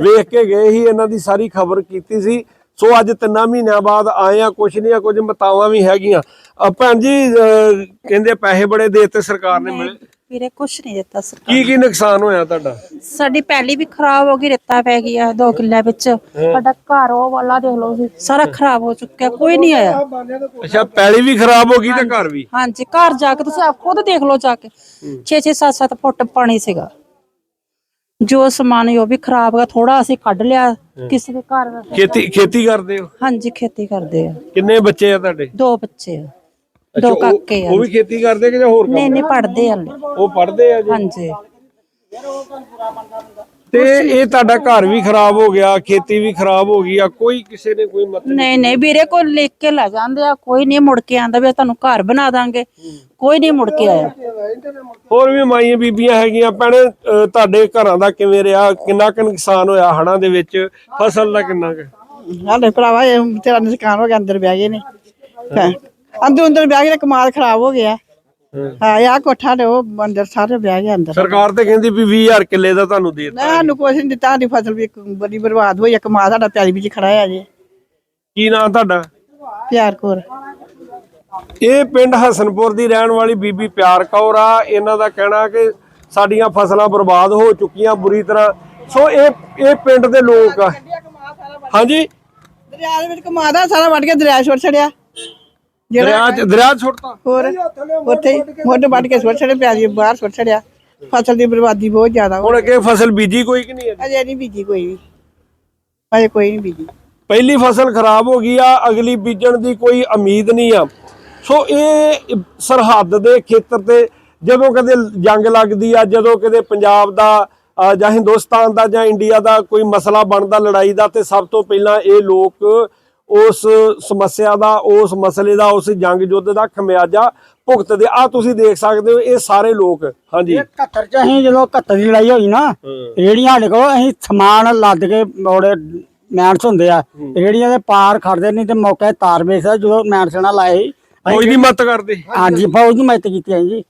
ਵੇਖ ਕੇ ਗਏ ਸੀ ਇਹਨਾਂ ਦੀ ਸਾਰੀ ਖਬਰ ਕੀਤੀ ਸੀ। ਸੋ ਅੱਜ ਤਿੰਨਾਂ ਮਹੀਨਿਆਂ ਬਾਅਦ ਆਏ ਆ ਕੁਛ ਨਹੀਂ ਆ ਕੁਝ ਮਤਾਵਾਂ ਵੀ ਹੈਗੀਆਂ। ਭੈਣ ਜੀ ਕਹਿੰਦੇ ਪੈਸੇ ਬੜੇ ਦੇ ਦਿੱਤੇ ਸਰਕਾਰ ਨੇ। ਮਿਲੇ ਵੀਰੇ ਕੁਛ ਨਹੀਂ ਦਿੱਤਾ ਸਰਕਾਰ ਕੀ ਕੀ ਨੁਕਸਾਨ ਹੋਇਆ ਤੁਹਾਡਾ? ਸਾਡੀ ਪਹਿਲੀ ਵੀ ਖਰਾਬ ਹੋ ਗਈ ਰੇਤਾ ਪੈ ਗਿਆ ਦੋ ਕਿੱਲਿਆਂ ਵਿੱਚ। ਸਾਡਾ ਘਰ ਉਹ ਵਾਲਾ ਦੇਖ ਲਓ ਤੁਸੀਂ ਸਾਰਾ ਖਰਾਬ ਹੋ ਚੁੱਕਿਆ ਕੋਈ ਨਹੀਂ ਆਇਆ। ਅੱਛਾ ਪੈਲੀ ਵੀ ਖਰਾਬ ਹੋ ਗਈ ਤੇ ਘਰ ਵੀ? ਹਾਂਜੀ ਘਰ ਜਾ ਕੇ ਤੁਸੀਂ ਆਪ ਖੁਦ ਦੇਖ ਲਓ ਜਾ ਕੇ। 6 6 7 7 ਫੁੱਟ ਪਾਣੀ ਸੀਗਾ। ਜੋ ਸਮਾਨ ਸੀ ਉਹ ਵੀ ਖਰਾਬ ਹੋ ਗਿਆ ਥੋੜਾ ਅਸੀਂ ਕੱਢ ਲਿਆ ਕਿਸੇ ਦੇ ਘਰ। ਖੇਤੀ ਖੇਤੀ ਕਰਦੇ ਹੋ? ਹਾਂਜੀ ਖੇਤੀ ਕਰਦੇ ਆ। ਕਿੰਨੇ ਬੱਚੇ ਆ ਤੁਹਾਡੇ? ਦੋ ਬੱਚੇ ਆ। ਦੋ ਉਹ- ਕਾਕੇ ਆ ਉਹ ਵੀ ਖੇਤੀ ਕਰਦੇ ਕਿ ਜਾਂ ਹੋਰ ਨਹੀਂ ਕੰਮ ਨਹੀਂ ਪੜਦੇ ਹਲੇ ਉਹ ਪੜ੍ਹਦੇ ਆ ਜੀ? ਹਾਂਜੀ। ਤੇ ਇਹ ਤੁਹਾਡਾ ਘਰ ਵੀ ਖਰਾਬ ਹੋ ਗਿਆ ਖੇਤੀ ਵੀ ਖਰਾਬ ਹੋ ਗਈ ਆ ਕੋਈ ਕਿਸੇ ਨੇ ਕੋਈ ਮਤ ਨਹੀਂ ਨਹੀਂ ਵੀਰੇ ਕੋਈ ਲਿਖ ਕੇ ਲੈ ਜਾਂਦੇ ਆ ਕੋਈ ਨਹੀਂ ਮੁੜ ਕੇ ਆਂਦਾ ਵੀ ਤੁਹਾਨੂੰ ਘਰ ਬਣਾ ਦਾਂਗੇ। ਕੋਈ ਨਹੀਂ ਮੁੜ ਕੇ ਆਇਆ। ਹੋਰ ਵੀ ਮਾਈਆਂ ਬੀਬੀਆਂ ਹੈਗੀਆਂ ਭੈਣੇ ਅਹ ਤੁਹਾਡੇ ਘਰਾਂ ਦਾ ਕਿਵੇਂ ਰਿਹਾ? ਕਿੰਨਾ ਕੁ ਨੁਕਸਾਨ ਹੋਇਆ ਹੜਾਂ ਦੇ ਵਿੱਚ? ਫਸਲ ਦਾ ਕਿੰਨਾ ਕੁ? ਹਾਲੇ ਭਰਾਵਾ ਇਹ ਤੇਰਾ ਨੁਕਸਾਨ ਹੋ ਗਿਆ ਅੰਦਰ ਬਹਿ ਗਏ ਨੇ। ਅੰਦਰ ਅੰਦਰ ਬਹਿ ਕੇ ਕਮਾਲ ਖਰਾਬ ਹੋ ਗਿਆ। ਹਾਂ। ਆ ਕੋਠਾ ਤੇ ਉਹ ਅੰਦਰ ਸਾਰੇ ਬਹਿ ਗਏ ਅੰਦਰ। ਸਰਕਾਰ ਤੇ ਕਹਿੰਦੀ ਵੀ 20000 ਕਿੱਲੇ ਦਾ ਤੁਹਾਨੂੰ ਦੇ ਦਿੱਤਾ ਸਾਨੂੰ ਕੁਛ ਨਹੀਂ ਦਿੱਤਾ ਸਾਡੀ ਫਸਲ ਵੀ ਇੱਕ ਬੜੀ ਬਰਬਾਦ ਹੋਈ ਇੱਕ ਮਾਂ ਸਾਡਾ ਪਿਆਰੀ ਵਿੱਚ ਖੜਾ ਹੈ ਜੇ। ਕੀ ਨਾਂ ਤੁਹਾਡਾ? ਪਿਆਰ ਕੋਰ। ਇਹ ਪਿੰਡ ਹਸਨਪੁਰ ਦੀ ਰਹਿਣ ਵਾਲੀ ਬੀਬੀ ਪਿਆਰ ਕੌਰ ਆ ਇਹਨਾਂ ਦਾ ਕਹਿਣਾ ਕਿ ਸਾਡੀਆਂ ਫਸਲਾਂ ਬਰਬਾਦ ਹੋ ਚੁੱਕੀਆਂ ਬੁਰੀ ਤਰ੍ਹਾਂ। ਸੋ ਇਹ ਇਹ ਪਿੰਡ ਦੇ ਲੋਕ ਆ। ਹਾਂਜੀ? ਦਰਿਆ ਦੇ ਵਿੱਚ ਕਮਾ ਦਾ ਸਾਰਾ ਵੱਢ ਕੇ ਦਰਿਆ ਛੋੜ ਛੜਿਆ। ਦਰਿਆ ਚ ਦਰਿਆ 'ਚ ਸੁੱਟਤਾ। ਹੋਰ ਉੱਥੇ ਹੀ ਮੁੱਢ ਵੱਢ ਕੇ ਛੋੜ ਛੜੇ ਪਿਆਰੀ ਬਾਹਰ ਛੋੜ ਛੜਿਆ ਫਸਲ ਦੀ ਬਰਬਾਦੀ ਬਹੁਤ ਜ਼ਿਆਦਾ ਹੋ ਹੁਣ ਅੱਗੇ ਫਸਲ ਬੀਜੀ ਕੋਈ ਕਿ ਨਹੀਂ ਹੈ ਅਜੇ ਨਹੀਂ ਬੀਜੀ ਕੋਈ ਵੀ। ਅਜੇ ਕੋਈ ਨਹੀਂ ਬੀਜੀ। ਪਹਿਲੀ ਫਸਲ ਖਰਾਬ ਹੋ ਗਈ ਆ ਅਗਲੀ ਬੀਜਣ ਦੀ ਕੋਈ ਉਮੀਦ ਨਹੀਂ ਆ। ਸੋ ਇਹ ਸਰਹੱਦ ਦੇ ਖੇਤਰ ਤੇ ਜਦੋਂ ਕਦੇ ਜੰਗ ਲੱਗਦੀ ਆ ਜਦੋਂ ਕਦੇ ਪੰਜਾਬ ਦਾ ਅ, ਜਾਂ ਹਿੰਦੁਸਤਾਨ ਦਾ ਜਾਂ ਇੰਡੀਆ ਦਾ ਕੋਈ ਮਸਲਾ ਬਣਦਾ ਲੜਾਈ ਦਾ ਤੇ ਸਭ ਤੋਂ ਪਹਿਲਾਂ ਇਹ ਲੋਕ ਉਸ ਸਮੱਸਿਆ ਦਾ ਉਸ ਮਸਲੇ ਦਾ ਉਸ ਜੰਗ ਯੁੱਧ ਦਾ ਖਮਿਆਜਾ ਭੁਗਤਦੇ। ਆ ਤੁਸੀਂ ਦੇਖ ਸਕਦੇ ਹੋ ਇਹ ਸਾਰੇ ਲੋਕ। ਹਾਂਜੀ। 71 ਚ ਅਸੀਂ ਜਦੋਂ 71 ਦੀ ਲੜਾਈ ਹੋਈ ਨਾ ਰੇੜੀਆਂ ਸਾਡੇ ਕੋਲ ਅਸੀਂ ਸਮਾਨ ਲੱਦ ਕੇ ਮੋੜੇ ਮੈਂਸ ਹੁੰਦੇ ਆ। ਰੇੜੀਆਂ ਦੇ ਪਾਰ ਖੜਦੇ ਨਹੀਂ ਤੇ ਮੌਕੇ ਤਾਰ ਵੇਚਦਾ ਜਦੋਂ ਮੈਂਸ ਨਾਲ ਲਾਏ ਕੋਈ ਦੀ ਮਤ ਕਰਦੇ। ਹਾਂਜੀ ਫੌਜ ਦੀ ਮਦਦ ਕੀਤੀ ਹੈ ਜੀ।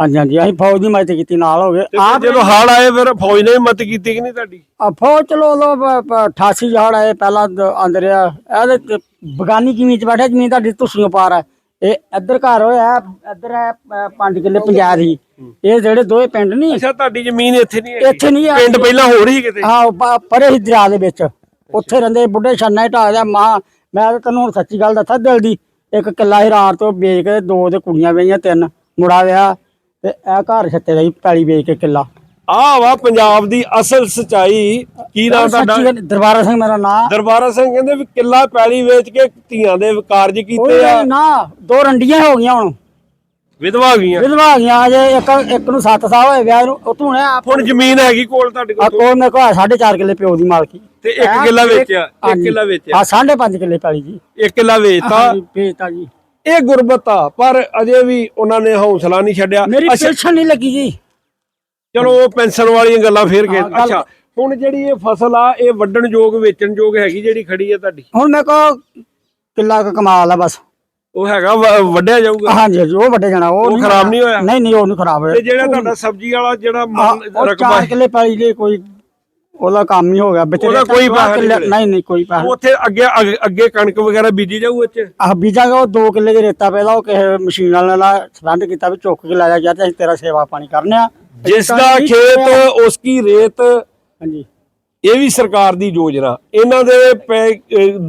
ਹਾਂਜੀ ਹਾਂਜੀ ਅਸੀਂ ਫੌਜ ਦੀ ਮਦਦ ਕੀਤੀ ਨਾਲ ਹੋ ਗਏ। ਆਪ ਜਦੋਂ ਹਾਲ ਆਏ ਫਿਰ ਫੌਜ ਨੇ ਮਤ ਕੀਤੀ ਕਿ ਨਹੀਂ ਤੁਹਾਡੀ? ਆ ਫੌਜ ਚਲੋ ਲੋ 88 ਜਹਾੜ ਆਏ ਪਹਿਲਾਂ ਦ- ਅੰਦਰ ਆ ਇਹਦੇ ਬਗਾਨੀ ਜ਼ਮੀਨ ਚ ਬੈਠਾ ਜ਼ਮੀਨ ਤੁਹਾਡੀ ਤੁਸੀਆਂ ਪਾਰ ਹੈ। ਇਹ ਇੱਧਰ ਘਰ ਹੋਇਆ ਇੱਧਰ ਹੈ 5 ਕਿੱਲੇ ਪੰਜਾਬ ਦੀ ਇਹ ਜਿਹੜੇ ਦੋਵੇਂ ਪਿੰਡ ਨਹੀਂ ਅੱਛਾ ਤੁਹਾਡੀ ਜ਼ਮੀਨ ਇੱਥੇ ਨਹੀਂ ਹੈਗੀ। ਇੱਥੇ ਨਹੀਂ ਆ ਪਿੰਡ ਪਹਿਲਾਂ ਹੋਰ ਹੀ ਕਿਤੇ? ਹਾਂ ਪਰੇ ਹੀ ਦਰਿਆ ਦੇ ਵਿੱਚ। ਉੱਥੇ ਰਹਿੰਦੇ ਬੁੱਢੇ ਛੰਨਾ ਢਾ ਦਿਆ ਮਾਂ। ਮੈਂ ਤਾਂ ਤੈਨੂੰ ਹੁਣ ਸੱਚੀ ਗੱਲ ਦੱਸਾਂ ਦਿਲ ਦੀ। ਇੱਕ ਕਿੱਲਾ ਹੀ ਰਾਤ ਤੋਂ ਵੇਚ ਕੇ ਦੋ ਤੇ ਕੁੜੀਆਂ ਵੇਈਆਂ ਤਿੰਨ ਮੁੰਡਾ ਵਿਆਹ ਤੇ ਇਹ ਘਰ ਛੱਤੇ ਦਾ ਹੀ ਪੈਲੀ ਵੇਚ ਕੇ ਕਿੱਲਾ। ਆਹ ਵਾ ਪੰਜਾਬ ਦੀ ਅਸਲ ਸਚਾਈ। ਕੀ ਨਾਮ ਤੁਹਾਡਾ? ਸੱਚੀ ਦਰਬਾਰਾ ਸਿੰਘ ਮੇਰਾ ਨਾਂ। ਦਰਬਾਰਾ ਸਿੰਘ ਕਹਿੰਦੇ ਵੀ ਕਿੱਲਾ ਪੈਲੀ ਵੇਚ ਕੇ ਧੀਆਂ ਦੇ ਕਾਰਜ ਕੀਤੇ ਆ। ਉਹ ਨਾ ਦੋ ਰੰਡੀਆਂ ਹੋ ਗਈਆਂ ਹੁਣ। ਵਿਧਵਾ ਹੋ ਗਈਆਂ। ਵਿਧਵਾ ਆ ਗਈਆਂ ਜੇ ਇੱਕ ਇੱਕ ਨੂੰ 7 ਸਾਲ ਹੋਏ ਵਿਆਹ ਨੂੰ ਉਹ ਤੂੰ ਆਪ ਹੁਣ ਜ਼ਮੀਨ ਹੈਗੀ ਕੋਲ ਤੁਹਾਡੇ ਆ ਕੋਲ ਕੋਲ ਮੇਰੇ ਕੋਲ 4.5 ਕਿੱਲੇ ਪਿਓ ਦੀ ਮਾਲਕੀ। ਤੇ ਇੱਕ ਕਿੱਲਾ ਵੇਚਿਆ ਇੱਕ ਕਿੱਲਾ ਵੇਚਿਆ। ਆ 5.5 ਕਿੱਲੇ ਪੈਲੀ ਜੀ। ਇੱਕ ਕਿੱਲਾ ਵੇਚਤਾ। ਵੇਚਤਾ ਜੀ। ਇਹ ਗੁਰਬਤ ਆ ਪਰ ਅਜੇ ਵੀ ਉਹਨਾਂ ਨੇ ਹੌਸਲਾ ਨਹੀਂ ਛੱਡਿਆ। ਮੇਰੀ ਪੈਨਸ਼ਨ ਨਹੀਂ ਲੱਗੀ ਜੀ। ਚਲੋ ਉਹ ਪੈਨਸ਼ਨ ਵਾਲੀਆਂ ਗੱਲਾਂ ਫੇਰ ਕੇ ਹਾਂ, ਅੱਛਾ ਹੁਣ ਜਿਹੜੀ ਇਹ ਫਸਲ ਆ ਇਹ ਵੱਢਣ ਯੋਗ ਵੇਚਣ ਯੋਗ ਹੈਗੀ ਜਿਹੜੀ ਖੜੀ ਆ ਤੁਹਾਡੀ? ਹੁਣ ਮੇਰੇ ਕੋਲ ਕਿੱਲਾ ਕੁ ਕਮਾਲ ਆ ਬਸ। ਉਹ ਹੈਗਾ ਵ- ਵੱਢਿਆ ਜਾਊਗਾ? ਹਾਂਜੀ ਉਹ ਵੱਡੇ ਜਾਣਾ ਉਹ ਖਰਾਬ ਨਹੀਂ ਹੋਇਆ? ਨਹੀਂ ਨਹੀਂ ਉਹ ਨਹੀਂ ਖਰਾਬ ਹੋਇਆ। ਤੇ ਜਿਹੜਾ ਤੁਹਾਡਾ ਸਬਜ਼ੀ ਵਾਲਾ ਜਿਹੜਾ ਰਕਬਾ ਚਾਰ ਕਿੱਲੇ ਪੈਲੀ ਦੇ ਕੋਈ ਉਹਦਾ ਕੰਮ ਹੀ ਹੋ ਗਿਆ ਵਿੱਚ ਉਹਦਾ ਕੋਈ ਦੋ ਪੈਸਾ ਨਹੀਂ ਮਿਲਿਆ। ਨਹੀਂ ਨਹੀਂ ਕੋਈ ਪੈਸਾ ਉੱਥੇ ਅੱਗੇ ਅੱਗੇ- ਅੱਗੇ ਕਣਕ ਵਗੈਰਾ ਬੀਜੀ ਜਾਊ ਉੱਚ ਆ ਬੀਜਾਂਗਾ ਉਹ 2 ਕਿੱਲੇ ਦੇ ਰੇਤਾ ਪੈਦਾ ਉਹ ਕਿਸੇ ਮਸ਼ੀਨ ਨਾਲ ਨਾਲ ਸੰਬੰਧ ਕੀਤਾ ਵੀ ਚੁੱਕ ਕੇ ਲਾਇਆ ਗਿਆ ਤੇ ਅਸੀਂ ਤੇਰਾ ਸੇਵਾ ਪਾਣੀ ਕਰਨੇ ਆ। ਜਿਸ ਦਾ ਖੇਤ ਉਸ ਕੀ ਰੇਤ? ਹਾਂਜੀ। ਇਹ ਵੀ ਸਰਕਾਰ ਦੀ ਯੋਜਨਾ। ਇਹਨਾਂ ਦੇ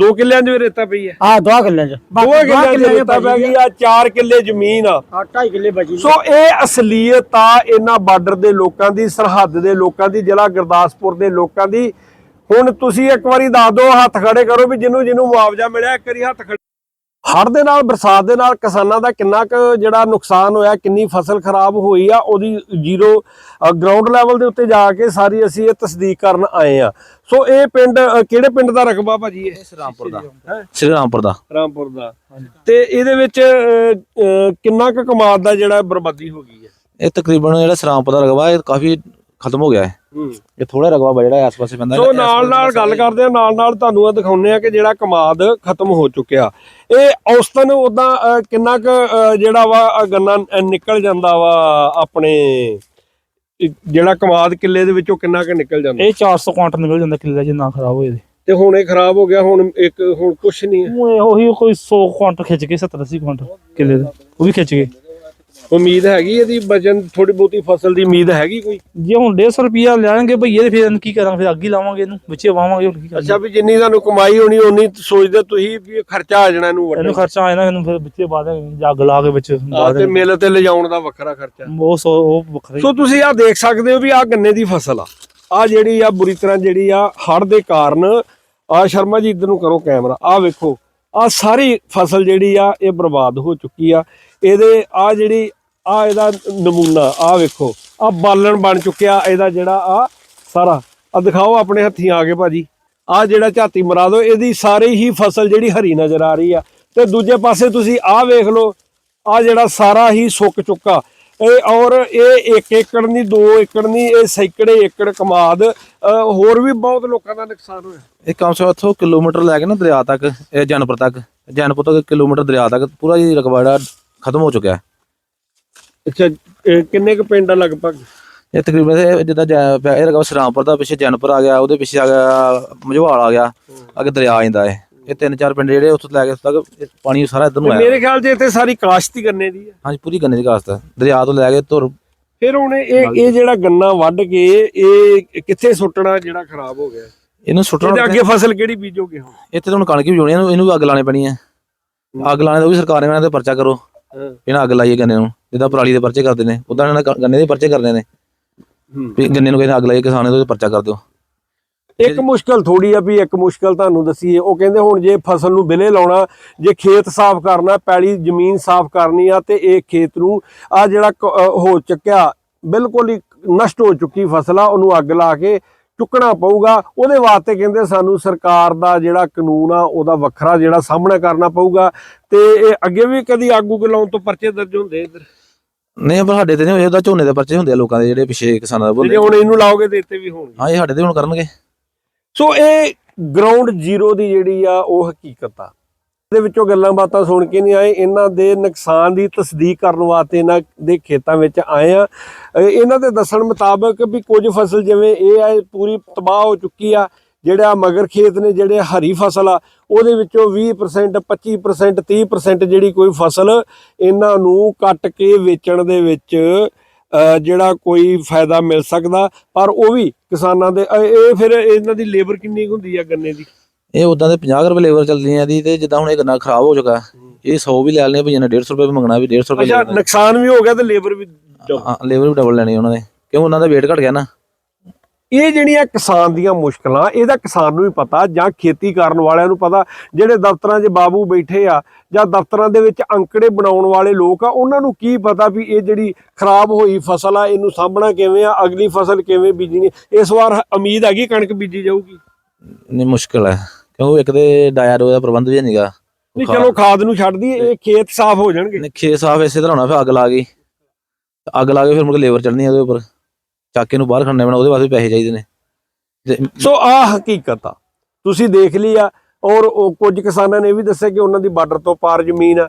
2 ਕਿੱਲਿਆਂ ਦੀ ਵੀ ਰੇਤਾ ਪਈ ਹੈ। ਆ ਦੋ ਕਿੱਲੇ ਚ। 2 ਬਾਕੀ ਦੋ ਕਿੱਲਿਆਂ ਦੀ ਕਿੱਲੇ ਰੇਤਾ ਪੈ ਗਈ ਆ 4 ਕਿੱਲੇ ਜ਼ਮੀਨ ਆ। ਆ 2.5 ਕਿੱਲੇ ਬਚੀ ਸੋ ਇਹ ਅਸਲੀਅਤ ਆ ਇਹਨਾਂ ਬਾਰਡਰ ਦੇ ਲੋਕਾਂ ਦੀ ਸਰਹੱਦ ਦੇ ਲੋਕਾਂ ਦੀ ਜ਼ਿਲ੍ਹਾ ਗੁਰਦਾਸਪੁਰ ਦੇ ਲੋਕਾਂ ਦੀ। ਹੁਣ ਤੁਸੀਂ ਇੱਕ ਵਾਰੀ ਦੱਸ ਦਿਓ ਹੱਥ ਖੜੇ ਕਰੋ ਵੀ ਜਿਹਨੂੰ ਜਿਹਨੂੰ ਮੁਆਵਜ਼ਾ ਮਿਲਿਆ ਇੱਕ ਵਾਰੀ ਹੱਥ ਹੜ੍ਹ ਦੇ ਨਾਲ ਬਰਸਾਤ ਦੇ ਨਾਲ ਕਿਸਾਨਾਂ ਦਾ ਕਿੰਨਾ ਕੁ ਜਿਹੜਾ ਨੁਕਸਾਨ ਹੋਇਆ ਕਿੰਨੀ ਫਸਲ ਖਰਾਬ ਹੋਈ ਆ ਉਹਦੀ ਜ਼ੀਰੋ ਗਰਾਊਂਡ ਲੈਵਲ ਦੇ ਉੱਤੇ ਜਾ ਕੇ ਸਾਰੀ ਅਸੀਂ ਇਹ ਤਸਦੀਕ ਕਰਨ ਆਏ ਆ। ਸੋ ਇਹ ਪਿੰਡ ਕਿਹੜੇ ਪਿੰਡ ਦਾ ਰਕਬਾ ਭਾਜੀ ਇਹ? ਰਾਮਪੁਰ ਦਾ। ਸ੍ਰੀ ਰਾਮਪੁਰ ਦਾ। ਰਾਮਪੁਰ ਦਾ। ਤੇ ਇਹਦੇ ਵਿੱਚ ਕਿੰਨਾ ਕੁ ਕਮਾਦ ਦਾ ਜਿਹੜਾ ਬਰਬਾਦੀ ਹੋ ਗਈ ਹੈ? ਇਹ ਤਕਰੀਬਨ ਜਿਹੜਾ ਸਰਾਮਪੁਰ ਦਾ ਰਕਬਾ ਇਹ ਕਾਫੀ ਖਤਮ ਹੋ ਗਿਆ ਹੈ। ਇਹ ਥੋੜਾ ਰਕਬਾ ਵਾ ਜਿਹੜਾ ਆਸ-ਪਾਸੇ ਪੈਂਦਾ ਸੋ ਨਾਲ ਨਾਲ ਗੱਲ ਕਰਦੇ ਆ ਨਾਲ ਨਾਲ ਤੁਹਾਨੂੰ ਆ ਦਿਖਾਉਂਦੇ ਆ ਕਿ ਜਿਹੜਾ ਕਮਾਦ ਖਤਮ ਹੋ ਚੁੱਕਿਆ। ਇਹ ਔਸਤਨ ਉਦਾਂ ਕਿੰਨਾ ਕੁ ਜਿਹੜਾ ਵਾ ਗੰਨਾ ਨਿਕਲ ਜਾਂਦਾ ਵਾ ਆਪਣੇ ਇਹ ਜਿਹੜਾ ਕਮਾਦ ਕਿੱਲੇ ਦੇ ਵਿੱਚੋਂ ਕਿੰਨਾ ਕੁ ਨਿਕਲ ਜਾਂਦਾ? ਇਹ 400 ਕੁਆਂਟਲ ਨਿਕਲ ਜਾਂਦਾ ਕਿੱਲੇ ਦਾ ਜਿੰਨਾ ਖਰਾਬ ਹੋਏ ਦੇ ਤੇ ਹੁਣ ਇਹ ਖਰਾਬ ਹੋ ਗਿਆ ਹੁਣ ਇੱਕ ਹੁਣ ਕੁਛ ਨਹੀਂ ਹੈ। ਉਹ ਇਹ- ਉਹੀ ਕੋਈ 100 ਕੁਆਂਟਲ ਖਿੱਚ ਕੇ 70 80 ਕੁਆਂਟਲ ਕਿੱਲੇ ਦਾ ਉਹ ਵੀ ਖਿੱਚ ਗਏ। ਉਮੀਦ ਹੈਗੀ ਇਹਦੀ ਵਜਨ ਥੋੜੀ ਬਹੁਤੀ ਫਸਲ ਦੀ ਉਮੀਦ ਹੈਗੀ ਕੋਈ? ਜੇ ਹੁਣ 150 ਰੁਪਿਆ ਲੈਣਗੇ ਭਈਏ ਤੇ ਫਿਰ ਕੀ ਕਰਾਂਗੇ? ਫਿਰ ਅੱਗੇ ਲਾਵਾਂਗੇ ਇਹਨੂੰ ਵਿੱਚੇ ਵਾਵਾਂਗੇ ਹੋਰ ਕੀ ਕਰਾਂਗੇ ਅੱਛਾ ਵੀ ਜਿੰਨੀ ਤੁਹਾਨੂੰ ਕਮਾਈ ਹੋਣੀ ਉਨੀ ਸੋਚਦੇ ਤੁਸੀਂ ਵੀ ਇਹ ਖਰਚਾ ਆ ਜਾਣਾ ਇਹਨੂੰ ਇਹਨੂੰ ਵੱਡਾ ਖਰਚਾ ਆਇਆ ਨਾ ਇਹਨੂੰ ਫਿਰ ਵਿੱਚੇ ਪਾ ਦੇਣਗੇ ਜੱਗ ਲਾ ਕੇ ਵਿੱਚ ਪਾ ਆ ਤੇ ਮਿਲ ਤੇ ਲਿਜਾਉਣ ਦਾ ਵੱਖਰਾ ਖਰਚਾ। ਉਹ ਸੌ ਉਹ ਵੱਖਰਾ ਹੀ। ਸੋ ਤੁਸੀਂ ਆ ਦੇਖ ਸਕਦੇ ਹੋ ਵੀ ਆ ਗੰਨੇ ਦੀ ਫਸਲ ਆ। ਆ ਜਿਹੜੀ ਆ ਬੁਰੀ ਤਰ੍ਹਾਂ ਜਿਹੜੀ ਆ ਹੜ੍ਹ ਦੇ ਕਾਰਨ ਆ ਸ਼ਰਮਾ ਜੀ ਇਧਰ ਨੂੰ ਕਰੋ ਕੈਮਰਾ। ਆ ਵੇਖੋ ਆ ਸਾਰੀ ਫਸਲ ਜਿਹੜੀ ਆ ਇਹ ਬਰਬਾਦ ਹੋ ਚੁੱਕੀ ਆ। ਇਹਦੇ ਆ ਜਿਹੜੀ ਆ ਇਹਦਾ ਨਮੂਨਾ, ਆ ਵੇਖੋ, ਆ ਬਾਲਣ ਬਣ ਚੁੱਕਿਆ ਇਹਦਾ ਜਿਹੜਾ ਆ ਸਾਰਾ। ਆ ਦਿਖਾਓ ਆਪਣੇ ਹੱਥੀਂ ਆ ਕੇ ਭਾਜੀ। ਆ ਜਿਹੜਾ ਝਾਤੀ ਮਰਾ ਦੋ ਇਹਦੀ ਸਾਰੀ ਹੀ ਫਸਲ ਜਿਹੜੀ ਹਰੀ ਨਜ਼ਰ ਆ ਰਹੀ ਆ। ਤੇ ਦੂਜੇ ਪਾਸੇ ਤੁਸੀਂ ਆ ਵੇਖ ਲਓ ਆ ਜਿਹੜਾ ਸਾਰਾ ਹੀ ਸੁੱਕ ਚੁੱਕਾ। ਇਹ ਔਰ ਇਹ 1 ਏਕੜ ਨਹੀਂ 2 ਏਕੜ ਨਹੀਂ, ਇਹ ਸੈਂਕੜੇ ਏਕੜ ਕਮਾਦ। ਹੋਰ ਵੀ ਬਹੁਤ ਲੋਕਾਂ ਦਾ ਨੁਕਸਾਨ ਹੋਇਆ। ਇਹ ਕਮ ਸੇ ਕਮ ਇੱਥੋਂ ਕਿਲੋਮੀਟਰ ਲੈ ਕੇ ਨਾ ਦਰਿਆ ਤੱਕ, ਇਹ ਜਨਪੁਰ ਤੱਕ ਜਨਪੁਰ ਤੱਕ ਕਿਲੋਮੀਟਰ ਦਰਿਆ ਤੱਕ, ਪੂਰਾ ਹੀ ਰਕਬਾ ਜਿਹੜਾ ਖਤਮ ਹੋ ਚੁੱਕਿਆ। ਹੈ ਅੱਛਾ ਇਹ ਕਿੰਨੇ ਕੁ ਪਿੰਡ ਆ ਲਗਭਗ? ਇਹ ਤਕਰੀਬਨ ਇਹ ਜਿੱਦਾਂ ਜੈ- ਇਹ ਰਕਬਾ ਸਰਾਮਪੁਰ ਦਾ ਪਿੱਛੇ ਜਨਪੁਰ ਆ ਗਿਆ ਉਹਦੇ ਪਿੱਛੇ ਆ ਗਿਆ ਮਝਵਾਲ ਆ ਗਿਆ ਅੱਗੇ ਦਰਿਆ ਆ ਜਾਂਦਾ ਹੈ ਇਹ ਤਿੰਨ ਚਾਰ ਪਿੰਡ ਜਿਹੜੇ ਉੱਥੋਂ ਲੈ ਕੇ ਉੱਥੇ ਤੱਕ ਇਹ ਪਾਣੀ ਸਾਰਾ ਇੱਧਰ ਨੂੰ ਆਇਆ। ਮੇਰੇ ਖਿਆਲ 'ਚ ਇੱਥੇ ਸਾਰੀ ਕਾਸ਼ਤ ਗੰਨੇ ਦੀ ਹੈ ਹਾਂਜੀ ਪੂਰੀ ਗੰਨੇ ਦੀ ਕਾਸਤ ਹੈ ਦਰਿਆ ਤੋਂ ਲੈ ਕੇ ਧੁਰ। ਫਿਰ ਹੁਣ ਇਹ ਇਹ ਜਿਹੜਾ ਗੰਨਾ ਵੱਢ ਕੇ ਇਹ ਕਿੱਥੇ ਸੁੱਟਣਾ ਜਿਹੜਾ ਖਰਾਬ ਹੋ ਗਿਆ? ਇਹਨੂੰ ਸੁੱਟਣ ਇਹਦੇ ਅੱਗੇ ਫਸਲ ਕਿਹੜੀ ਬੀਜੋਗੇ ਹੁਣ? ਇੱਥੇ ਤਾਂ ਹੁਣ ਕਣਕ ਵੀ ਹੋਣੀ ਇਹਨੂੰ ਇਹਨੂੰ ਵੀ ਅੱਗ ਲਾਣੀ ਪੈਣੀ ਹੈ। ਅੱਗ ਲਾਣੇ ਦਾ ਵੀ ਸਰਕਾਰ ਨੇ ਇਹਨਾਂ ਤੇ ਪਰਚਾ ਕਰੋ। ਇਹਨਾਂ ਅੱਗ ਲਾਈਏ ਗੰਨੇ ਨੂੰ। ਜਿੱਦਾਂ ਪਰਾਲੀ ਦੇ ਪਰਚੇ ਕਰਦੇ ਨੇ ਉਦਾਂ ਇਹਨਾਂ ਨੇ ਗੰਨੇ ਦੇ ਪਰਚੇ ਕਰਨੇ ਨੇ। ਵੀ ਗੰਨੇ ਨੂੰ ਕਹਿੰਦੇ ਅੱਗ ਲਾਈਏ ਕਿਸਾਨ ਦੇ ਪਰਚਾ ਕਰ ਦਿਓ। ਇੱਕ ਮੁਸ਼ਕਲ ਥੋੜੀ ਆ ਵੀ ਇੱਕ ਮੁਸ਼ਕਲ ਤੁਹਾਨੂੰ ਦਸੀਏ ਉਹ ਕਹਿੰਦੇ ਹੁਣ ਜੇ ਫਸਲ ਨੂੰ ਬਿਲੇ ਲਾਉਣਾ ਜੇ ਖੇਤ ਸਾਫ਼ ਕਰਨਾ ਪੈਲੀ ਜ਼ਮੀਨ ਸਾਫ਼ ਕਰਨੀ ਆ ਤੇ ਇਹ ਖੇਤ ਨੂੰ ਆ ਜਿਹੜਾ ਹੋ ਚੁੱਕਿਆ ਬਿਲਕੁਲ ਹੀ ਨਸ਼ਟ ਹੋ ਚੁੱਕੀ ਫਸਲ ਆ ਉਹਨੂੰ ਅੱਗ ਲਾ ਕੇ ਚੁੱਕਣਾ ਪਊਗਾ। ਉਹਦੇ ਵਾਸਤੇ ਕਹਿੰਦੇ ਸਾਨੂੰ ਸਰਕਾਰ ਦਾ ਜਿਹੜਾ ਕਾਨੂੰਨ ਆ ਉਹਦਾ ਵੱਖਰਾ ਜਿਹੜਾ ਸਾਹਮਣਾ ਕਰਨਾ ਪਊਗਾ। ਤੇ ਇਹ ਅੱਗੇ ਵੀ ਕਦੀ ਆਗੂ ਲਾਉਣ ਤੋਂ ਪਰਚੇ ਦਰਜ ਹੁੰਦੇ ਇੱਧਰ? ਨਹੀਂ ਪਰ ਸਾਡੇ ਤੇ ਨਹੀਂ ਹੋਏ ਉਹਦਾ ਝੋਨੇ ਦੇ ਪਰਚੇ ਹੁੰਦੇ ਆ ਲੋਕਾਂ ਦੇ ਜਿਹੜੇ ਪਿੱਛੇ ਕਿਸਾਨਾਂ ਦੇ ਜਿਹੜੇ ਹੁਣ ਇਹਨੂੰ ਲਾਓਗੇ ਤੇ ਇੱਥੇ ਵੀ ਹੋਣਗੇ। ਹਾਂ ਇਹ ਸਾਡੇ ਤੇ ਹੁਣ ਕਰਨਗੇ। ਸੋ ਇਹ ਗਰਾਊਂਡ ਜ਼ੀਰੋ ਦੀ ਜਿਹੜੀ ਆ ਉਹ ਹਕੀਕਤ ਆ। ਦੇ ਵਿੱਚੋਂ ਗੱਲਾਂ ਬਾਤਾਂ ਸੁਣ ਕੇ ਨਹੀਂ ਆਏ। ਇਹਨਾਂ ਦੇ ਨੁਕਸਾਨ ਦੀ ਤਸਦੀਕ ਕਰਨ ਵਾਸਤੇ ਇਹਨਾਂ ਦੇ ਖੇਤਾਂ ਵਿੱਚ ਆਏ ਆ। ਇਹਨਾਂ ਦੇ ਦੱਸਣ ਮੁਤਾਬਕ ਵੀ ਕੁਝ ਫਸਲ ਜਿਵੇਂ ਇਹ ਆ ਪੂਰੀ ਤਬਾਹ ਹੋ ਚੁੱਕੀ ਆ। ਜਿਹੜਾ ਮਗਰ ਖੇਤ ਨੇ, ਜਿਹੜੇ ਹਰੀ ਫਸਲ ਆ, ਉਹਦੇ ਵਿੱਚੋਂ 20% 25% 30% ਜਿਹੜੀ ਕੋਈ ਫਸਲ ਇਹਨਾਂ ਨੂੰ ਕੱਟ ਕੇ ਵੇਚਣ ਦੇ ਵਿੱਚ ਜਿਹੜਾ ਕੋਈ ਫਾਇਦਾ ਮਿਲ ਸਕਦਾ। ਪਰ ਉਹ ਵੀ ਕਿਸਾਨਾਂ ਦੇ, ਇਹ ਫਿਰ ਇਹਨਾਂ ਦੀ ਲੇਬਰ ਕਿੰਨੀ ਕੁ ਹੁੰਦੀ ਆ ਗੰਨੇ ਦੀ? ਇਹ ਉਦਾਂ ਦੇ 50 ਰੁਪਏ ਲੇਬਰ ਚੱਲਦੀ ਆ ਦੀ ਤੇ ਜਿੱਦਾਂ ਹੁਣ ਇਹ ਗੰਨਾ ਖਰਾਬ ਹੋ ਚੁੱਕਾ ਇਹ 100 ਵੀ ਲੈ ਲੈਣੇ ਭਈਆ ਨੇ 150 ਰੁਪਏ ਵੀ ਮੰਗਣਾ ਵੀ 150 ਰੁਪਏ ਅੱਛਾ ਨੁਕਸਾਨ ਵੀ ਹੋ ਗਿਆ ਤੇ ਲੇਬਰ ਵੀ ਲੇਬਰ ਵੀ ਡਬਲ ਲੈਣੀ ਉਹਨਾਂ ਨੇ। ਕਿਉਂ ਉਹਨਾਂ ਦਾ weight ਘਟ ਗਿਆ ਨਾ? ਇਹ ਜਿਹੜੀਆਂ ਕਿਸਾਨ ਦੀਆਂ ਮੁਸ਼ਕਲਾਂ ਇਹਦਾ ਕਿਸਾਨ ਨੂੰ ਵੀ ਪਤਾ ਜਾਂ ਖੇਤੀ ਕਰਨ ਵਾਲਿਆਂ ਨੂੰ ਪਤਾ ਜਿਹੜੇ ਦਫ਼ਤਰਾਂ 'ਚ ਬਾਬੂ ਬੈਠੇ ਆ ਜਾਂ ਦਫ਼ਤਰਾਂ ਦੇ ਵਿੱਚ ਅੰਕੜੇ ਬਣਾਉਣ ਵਾਲੇ ਲੋਕ ਆ ਉਹਨਾਂ ਨੂੰ ਕੀ ਪਤਾ ਵੀ ਇਹ ਜਿਹੜੀ ਖਰਾਬ ਹੋਈ ਫਸਲ ਆ ਇਹਨੂੰ ਸਾਂਭਣਾ ਕਿਵੇਂ ਆ ਅਗਲੀ ਫਸਲ ਕਿਵੇਂ ਬੀਜਣੀ ਇਸ ਵਾਰ ਉਮੀਦ ਹੈਗੀ ਕਣਕ ਬੀਜੀ ਜਾਊਗੀ? ਨਹੀਂ ਮੁਸ਼ਕਲ ਹੈ। ਕਿਉਂ ਇੱਕ ਤੇ ਡਾਇਰ ਦਾ ਪ੍ਰਬੰਧ ਵੀ ਨਹੀਂਗਾ ਨਹੀਂ ਚਲੋ ਖਾਦ ਨੂੰ ਛੱਡ ਦਈਏ ਇਹ ਖੇਤ ਸਾਫ਼ ਹੋ ਜਾਣਗੇ। ਖੇਤ ਸਾਫ਼ ਇਸੇ ਤਰ੍ਹਾਂ ਹੋਣਾ ਫਿਰ ਅੱਗ ਲਾ ਗਈ ਅੱਗ ਲਾ ਕੇ ਫਿਰ ਮੁੜ ਕੇ ਲੇਬਰ ਚੜਨੀ ਉਹਦੇ ਉੱਪਰ। ਚਾਕੇ ਨੂੰ ਬਾਹਰ ਖੜਨਾ ਪੈਣਾ ਉਹਦੇ ਵਾਸਤੇ ਪੈਸੇ ਚਾਹੀਦੇ ਨੇ। ਸੋ ਆ ਹਕੀਕਤ ਆ। ਤੁਸੀਂ ਦੇਖ ਲਈ ਆ ਔਰ ਉਹ ਕੁਝ ਕਿਸਾਨਾਂ ਨੇ ਇਹ ਵੀ ਦੱਸਿਆ ਕਿ ਉਹਨਾਂ ਦੀ ਬਾਰਡਰ ਤੋਂ ਪਾਰ ਜ਼ਮੀਨ ਆ।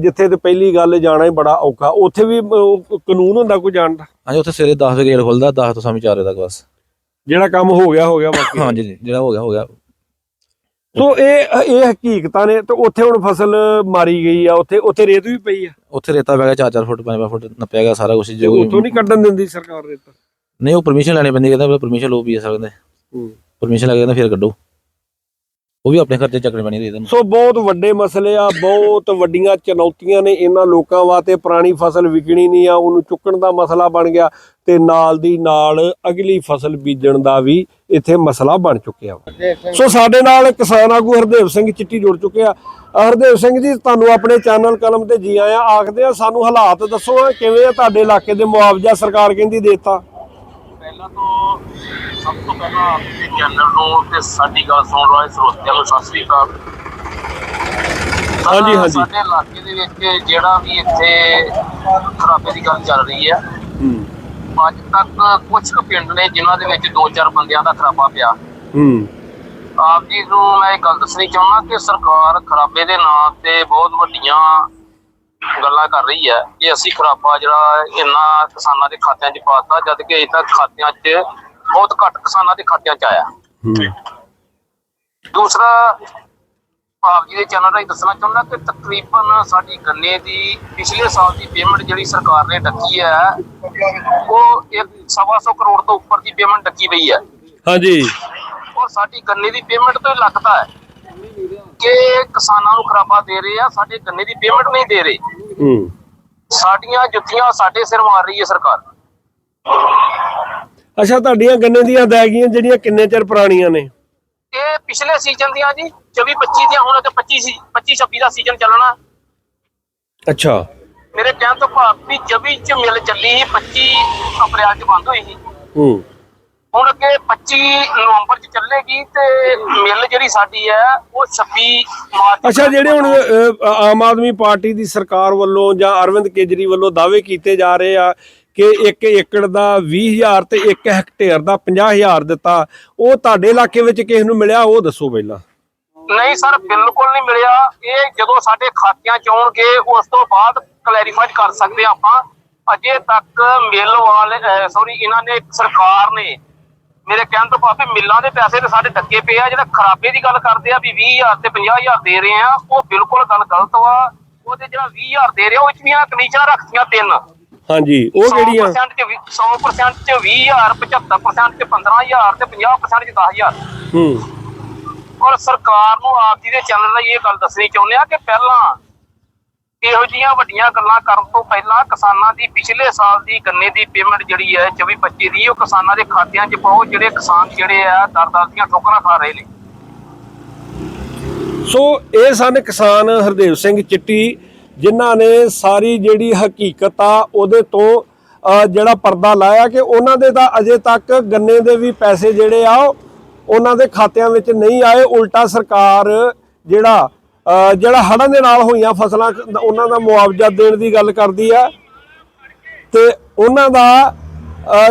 ਜਿੱਥੇ ਤੇ ਪਹਿਲੀ ਗੱਲ ਜਾਣਾ ਹੀ ਬੜਾ ਔਖਾ। ਉੱਥੇ ਵੀ ਕਾਨੂੰਨ ਹੁੰਦਾ ਕੋਈ ਜਾਣਦਾ ਹਾਂਜੀ ਉੱਥੇ ਸਵੇਰੇ 10 ਵਜੇ ਗੇਟ ਖੁੱਲਦਾ 10 ਤੋਂ ਸ਼ਾਮੀ 4 ਵਜੇ ਤੱਕ ਬਸ। ਜਿਹੜਾ ਕੰਮ ਹੋ ਗਿਆ ਹੋ ਗਿਆ ਬਾਕੀ। ਹਾਂਜੀ ਜਿਹੜਾ ਹੋ ਗਿਆ ਹੋ ਗਿਆ। ਸੋ ਇਹ ਇਹ ਹਕੀਕਤਾਂ ਨੇ ਤੇ ਉੱਥੇ ਹੁਣ ਫਸਲ ਮਾਰੀ ਗਈ ਆ ਉੱਥੇ ਉੱਥੇ ਰੇਤ ਵੀ ਪਈ ਆ। ਉੱਥੇ ਰੇਤਾ ਪੈ ਗਿਆ 4-4 ਫੁੱਟ 5 ਫੁੱਟ ਨੱਪਿਆ ਗਿਆ ਸਾਰਾ ਕੁਝ ਜੋ ਉੱਥੋਂ ਨਹੀਂ ਕੱਢਣ ਦਿੰਦੀ ਸਰਕਾਰ ਰੇਤ? ਨਹੀਂ ਉਹ ਪਰਮਿਸ਼ਨ ਲੈਣੀ ਪੈਂਦੀ ਕਹਿੰਦਾ ਪਰਮਿਸ਼ਨ ਲੋ ਪੀ ਸਕਦੇ। ਹੂੰ। ਪਰਮਿਸ਼ਨ ਲੱਗੇ ਕਹਿੰਦਾ ਫਿਰ ਕੱਢੋ। ਉਹ ਵੀ ਆਪਣੇ ਖਰਚੇ ਚੱਕਣੇ ਪੈਣੀ ਰੇਤ ਨੂੰ ਸੋ ਬਹੁਤ ਵੱਡੇ ਮਸਲੇ ਆ, ਬਹੁਤ ਵੱਡੀਆਂ ਚੁਣੌਤੀਆਂ ਨੇ ਇਹਨਾਂ ਲੋਕਾਂ ਵਾਸਤੇ। ਪੁਰਾਣੀ ਫਸਲ ਵਿਕਣੀ ਨਹੀਂ ਆ, ਉਹਨੂੰ ਚੁੱਕਣ ਦਾ ਮਸਲਾ ਬਣ ਗਿਆ ਤੇ ਨਾਲ ਦੀ ਨਾਲ ਅਗਲੀ ਫਸਲ ਬੀਜਣ ਦਾ ਵੀ ਇੱਥੇ ਮਸਲਾ ਬਣ ਚੁੱਕਿਆ ਸੋ ਸਾਡੇ ਨਾਲ ਕਿਸਾਨ ਆਗੂ ਹਰਦੇਵ ਸਿੰਘ ਚਿੱਟੀ ਜੁੜ ਚੁੱਕੇ ਆ। ਹਰਦੇਵ ਸਿੰਘ ਜੀ, ਤੁਹਾਨੂੰ ਆਪਣੇ ਚੈਨਲ ਕਲਮ ਤੇ ਜੀ ਆਇਆਂ, ਆਖਦੇ ਆ ਸਾਨੂੰ ਹਾਲਾਤ ਦੱਸੋ ਆ ਕਿਵੇਂ ਆ ਤੁਹਾਡੇ ਇਲਾਕੇ ਦੇ ਮੁਆਵਜ਼ਾ ਸਰਕਾਰ ਕਹਿੰਦੀ ਦੇਤਾ? ਪਹਿਲਾਂ ਤੋਂ ਸਭ ਤੋਂ ਪਹਿਲਾਂ ਆਪਣੇ ਚੈਨਲ ਨੂੰ ਤੇ ਸਾਡੀ ਗੱਲ ਸੁਣ ਰਹੇ ਸਰੋਤਿਆਂ ਨੂੰ ਸਤਿ ਸ੍ਰੀ ਅਕਾਲ। ਹਾਂਜੀ, ਹਾਂਜੀ। ਸਾਡੇ ਇਲਾਕੇ ਦੇ ਵਿੱਚ ਜਿਹੜਾ ਵੀ ਇੱਥੇ ਖਰਾਬੇ ਦੀ ਗੱਲ ਚੱਲ ਰਹੀ ਹੈ ਅੱਜ ਤੱਕ ਕੁਝ ਕੁ ਪਿੰਡ ਨੇ ਜਿਨ੍ਹਾਂ ਦੇ ਵਿੱਚ ਦੋ ਚਾਰ ਬੰਦਿਆਂ ਦਾ ਖਰਾਬਾ ਪਿਆ। ਹੂੰ। ਆਪ ਜੀ ਨੂੰ ਮੈਂ ਇੱਕ ਗੱਲ ਦੱਸਣੀ ਚਾਹੁੰਦਾ ਕਿ ਸਰਕਾਰ ਖਰਾਬੇ ਦੇ ਨਾਂ ਤੇ ਬਹੁਤ ਵੱਡੀਆਂ ਗੱਲਾਂ ਕਰ ਰਹੀ ਹੈ ਕਿ ਅਸੀਂ ਖਰਾਬਾ ਜਿਹੜਾ ਇੰਨਾ ਕਿਸਾਨਾਂ ਦੇ ਖਾਤਿਆਂ 'ਚ ਪਾਤਾ ਜਦ ਕਿ ਤੱਕ ਖਾਤਿਆਂ 'ਚ ਬਹੁਤ ਘੱਟ ਕਿਸਾਨਾਂ ਦੇ ਖਾਤਿਆਂ 'ਚ ਆਇਆ। ਦੂਸਰਾ ਆਪ ਜੀ ਦੇ ਚੈਨਲ ਰਾਹੀਂ ਦੱਸਣਾ ਚਾਹੁੰਦਾ ਕਿ ਤਕਰੀਬਨ ਸਾਡੀ ਗੰਨੇ ਦੀ ਪਿਛਲੇ ਸਾਲ ਦੀ ਪੇਮੈਂਟ ਜਿਹੜੀ ਸਰਕਾਰ ਨੇ ਡੱਕੀ ਹੈ ਉਹ ਇੱਕ ਸਵਾ ਸੌ ਕਰੋੜ ਤੋਂ ਉੱਪਰ ਦੀ ਪੇਮੈਂਟ ਡੱਕੀ ਪਈ ਹੈ। ਹਾਂਜੀ। ਔਰ ਸਾਡੀ ਗੰਨੇ ਦੀ ਪੇਮੈਂਟ ਤੋਂ ਲੱਗਦਾ ਹੈ। ਕਿ ਕਿਸਾਨਾਂ ਨੂੰ ਖਰਾਬਾ ਦੇ ਰਹੇ ਆ ਸਾਡੇ ਗੰਨੇ ਦੀ ਪੇਮੈਂਟ ਨਹੀਂ ਦੇ ਰਹੇ। ਹੂੰ। ਸਾਡੀਆਂ ਜੁੱਤੀਆਂ ਸਾਡੇ ਸਿਰ ਮਾਰ ਰਹੀ ਹੈ ਸਰਕਾਰ। ਅੱਛਾ ਤੁਹਾਡੀਆਂ ਗੰਨੇ ਦੀਆਂ ਅਦਾਇਗੀਆਂ ਜਿਹੜੀਆਂ ਕਿੰਨੇ ਚਿਰ ਪੁਰਾਣੀਆਂ ਨੇ? ਇਹ ਪਿਛਲੇ ਸੀਜ਼ਨ ਦੀਆਂ ਜੀ 24 25 ਦੀਆਂ ਹੁਣ ਤੇ 25 ਸੀ 25 26 ਦਾ ਸੀਜ਼ਨ ਚੱਲਣਾ। ਅੱਛਾ। ਮੇਰੇ ਕਹਿਣ ਤੋਂ ਭਾਵ ਵੀ 24 ਚ ਮਿਲ ਚੱਲੀ ਸੀ 25 ਅਪ੍ਰੈਲ ਚ ਬੰਦ ਹੋਈ ਸੀ। ਹੂੰ। ਹੁਣ ਅੱਗੇ 25 ਨਵੰਬਰ ਚ ਚੱਲੇਗੀ ਤੇ ਮਿਲ ਜਿਹੜੀ ਸਾਡੀ ਹੈ ਉਹ 26 ਮਾਰਚ ਅੱਛਾ ਜਿਹੜੇ ਹੁਣ ਅ, ਆਮ ਆਦਮੀ ਪਾਰਟੀ ਦੀ ਸਰਕਾਰ ਵੱਲੋਂ ਜਾਂ ਅਰਵਿੰਦ ਕੇਜਰੀ ਵੱਲੋਂ ਦਾਅਵੇ ਕੀਤੇ ਜਾ ਰਹੇ ਆ ਕਿ 1 ਏਕੜ ਦਾ 20000 ਤੇ 1 ਹੈਕਟੇਅਰ ਦਾ 50000 ਦਿੱਤਾ ਉਹ ਤੁਹਾਡੇ ਇਲਾਕੇ ਵਿੱਚ ਕਿਸ ਨੂੰ ਮਿਲਿਆ? ਉਹ ਦੱਸੋ ਪਹਿਲਾਂ। ਨਹੀਂ ਸਰ ਬਿਲਕੁਲ ਨਹੀਂ ਮਿਲਿਆ। ਇਹ ਜਦੋਂ ਸਾਡੇ ਖਾਤਿਆਂ ਚ ਆਉਣਗੇ ਉਸ ਤੋਂ ਬਾਅਦ ਕਲੈਰੀਫਾਈ ਕਰ ਸਕਦੇ ਹਾਂ ਆਪਾਂ। ਅਜੇ ਤੱਕ ਮਿਲ ਵਾਲੇ ਸੌਰੀ ਇਹਨਾਂ ਨੇ ਸਰਕਾਰ ਨੇ ਮੇਰੇ ਕਹਿਣ ਤੋਂ ਭਾਵੇਂ ਮਿੱਲਾਂ ਦੇ ਪੈਸੇ ਤੇ ਸਾਡੇ ਡੱਕੇ ਪਏ ਆ ਜਿਹੜਾ ਖਰਾਬੇ ਦੀ ਗੱਲ ਕਰਦੇ ਆ ਵੀ 20000 ਤੇ 50000 ਦੇ ਰਹੇ ਆ ਉਹ ਬਿਲਕੁਲ ਗੱਲ ਗਲਤ ਵਾ। ਉਹਦੇ ਜਿਹੜਾ 20000 ਦੇ ਰਹੇ ਉਹ ਵਿੱਚ ਦੀਆਂ ਕੰਡੀਸ਼ਨਾਂ ਰੱਖਤੀਆਂ ਤਿੰਨ। ਹਾਂਜੀ ਉਹ ਕਿਹੜੀਆਂ? 100% ਚ ਵੀ- 100% ਚ 20000 75% ਚ 15000 ਤੇ 50% ਚ 10000 ਹੂੰ। ਔਰ ਸਰਕਾਰ ਨੂੰ ਆਪ ਜੀ ਦੇ ਚੈਨਲ ਰਾਹੀਂ ਇਹ ਗੱਲ ਦੱਸਣੀ ਚਾਹੁੰਦੇ ਆ ਕਿ ਪਹਿਲਾਂ ਇਹੋ ਜੀਆਂ ਵੱਡੀਆਂ ਗੱਲਾਂ ਕਰਨ ਤੋਂ ਪਹਿਲਾਂ ਕਿਸਾਨਾਂ ਦੀ ਪਿਛਲੇ ਸਾਲ ਦੀ ਗੰਨੇ ਦੀ ਪੇਮੈਂਟ ਜਿਹੜੀ ਹੈ 24 25 ਦੀ, ਉਹ ਕਿਸਾਨਾਂ ਦੇ ਖਾਤਿਆਂ 'ਚ ਪਾਓ, ਜਿਹੜੇ ਕਿਸਾਨ ਜਿਹੜੇ ਆ ਦਰ ਦੀਆਂ ਠੋਕਰਾਂ ਖਾ ਰਹੇ ਨੇ। ਸੋ ਇਹ ਸਨ ਕਿਸਾਨ ਹਰਦੇਵ ਸਿੰਘ ਚਿੱਟੀ, ਜਿਨ੍ਹਾਂ ਨੇ ਸਾਰੀ ਜਿਹੜੀ ਹਕੀਕਤ ਆ ਉਹਦੇ ਤੋਂ ਜਿਹੜਾ ਪਰਦਾ ਲਾਇਆ ਕਿ ਉਹਨਾਂ ਦੇ ਤਾਂ ਅਜੇ ਤੱਕ ਗੰਨੇ ਦੇ ਵੀ ਪੈਸੇ ਜਿਹੜੇ ਆ ਉਹਨਾਂ ਦੇ ਖਾਤਿਆਂ ਵਿੱਚ ਨਹੀਂ ਆਏ। ਉਲਟਾ ਸਰਕਾਰ ਜਿਹੜਾ ਜਿਹੜਾ ਹੜ੍ਹਾਂ ਦੇ ਨਾਲ ਹੋਈਆਂ ਫਸਲਾਂ, ਉਹਨਾਂ ਦਾ ਮੁਆਵਜ਼ਾ ਦੇਣ ਦੀ ਗੱਲ ਕਰਦੀ ਆ। ਤੇ ਉਹਨਾਂ ਦਾ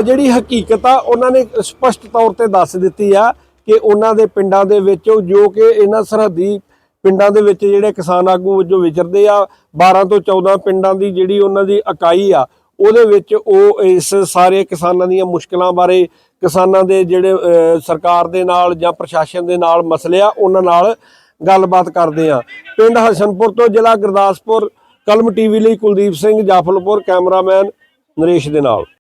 ਜਿਹੜੀ ਹਕੀਕਤ ਆ, ਉਹਨਾਂ ਨੇ ਸਪਸ਼ਟ ਤੌਰ ਤੇ ਦੱਸ ਦਿੱਤੀ ਆ ਕਿ ਉਹਨਾਂ ਦੇ ਪਿੰਡਾਂ ਦੇ ਵਿੱਚ ਜੋ ਕਿ ਇਹਨਾਂ ਸਰਹੱਦੀ ਪਿੰਡਾਂ ਦੇ ਵਿੱਚ ਜਿਹੜੇ ਕਿਸਾਨ ਆਗੂ ਵਜੋਂ ਵਿਚਰਦੇ ਆ 12 ਤੋਂ 14 ਪਿੰਡਾਂ ਦੀ ਜਿਹੜੀ ਉਹਨਾਂ ਦੀ ਇਕਾਈ ਆ, ਉਹਦੇ ਵਿੱਚ ਉਹ ਇਸ ਸਾਰੇ ਕਿਸਾਨਾਂ ਦੀਆਂ ਮੁਸ਼ਕਲਾਂ ਬਾਰੇ, ਕਿਸਾਨਾਂ ਦੇ ਜਿਹੜੇ ਸਰਕਾਰ ਦੇ ਨਾਲ ਜਾਂ ਪ੍ਰਸ਼ਾਸਨ ਦੇ ਨਾਲ ਮਸਲੇ ਆ ਉਹਨਾਂ ਨਾਲ ਗੱਲਬਾਤ ਕਰਦੇ ਆ। ਪਿੰਡ ਹਸਨਪੁਰ ਤੋਂ ਜ਼ਿਲ੍ਹਾ ਗੁਰਦਾਸਪੁਰ, ਕਲਮ ਟੀਵੀ ਲਈ ਕੁਲਦੀਪ ਸਿੰਘ, ਜਾਫਲਪੁਰ ਕੈਮਰਾਮੈਨ ਨਰੇਸ਼ ਦੇ ਨਾਲ।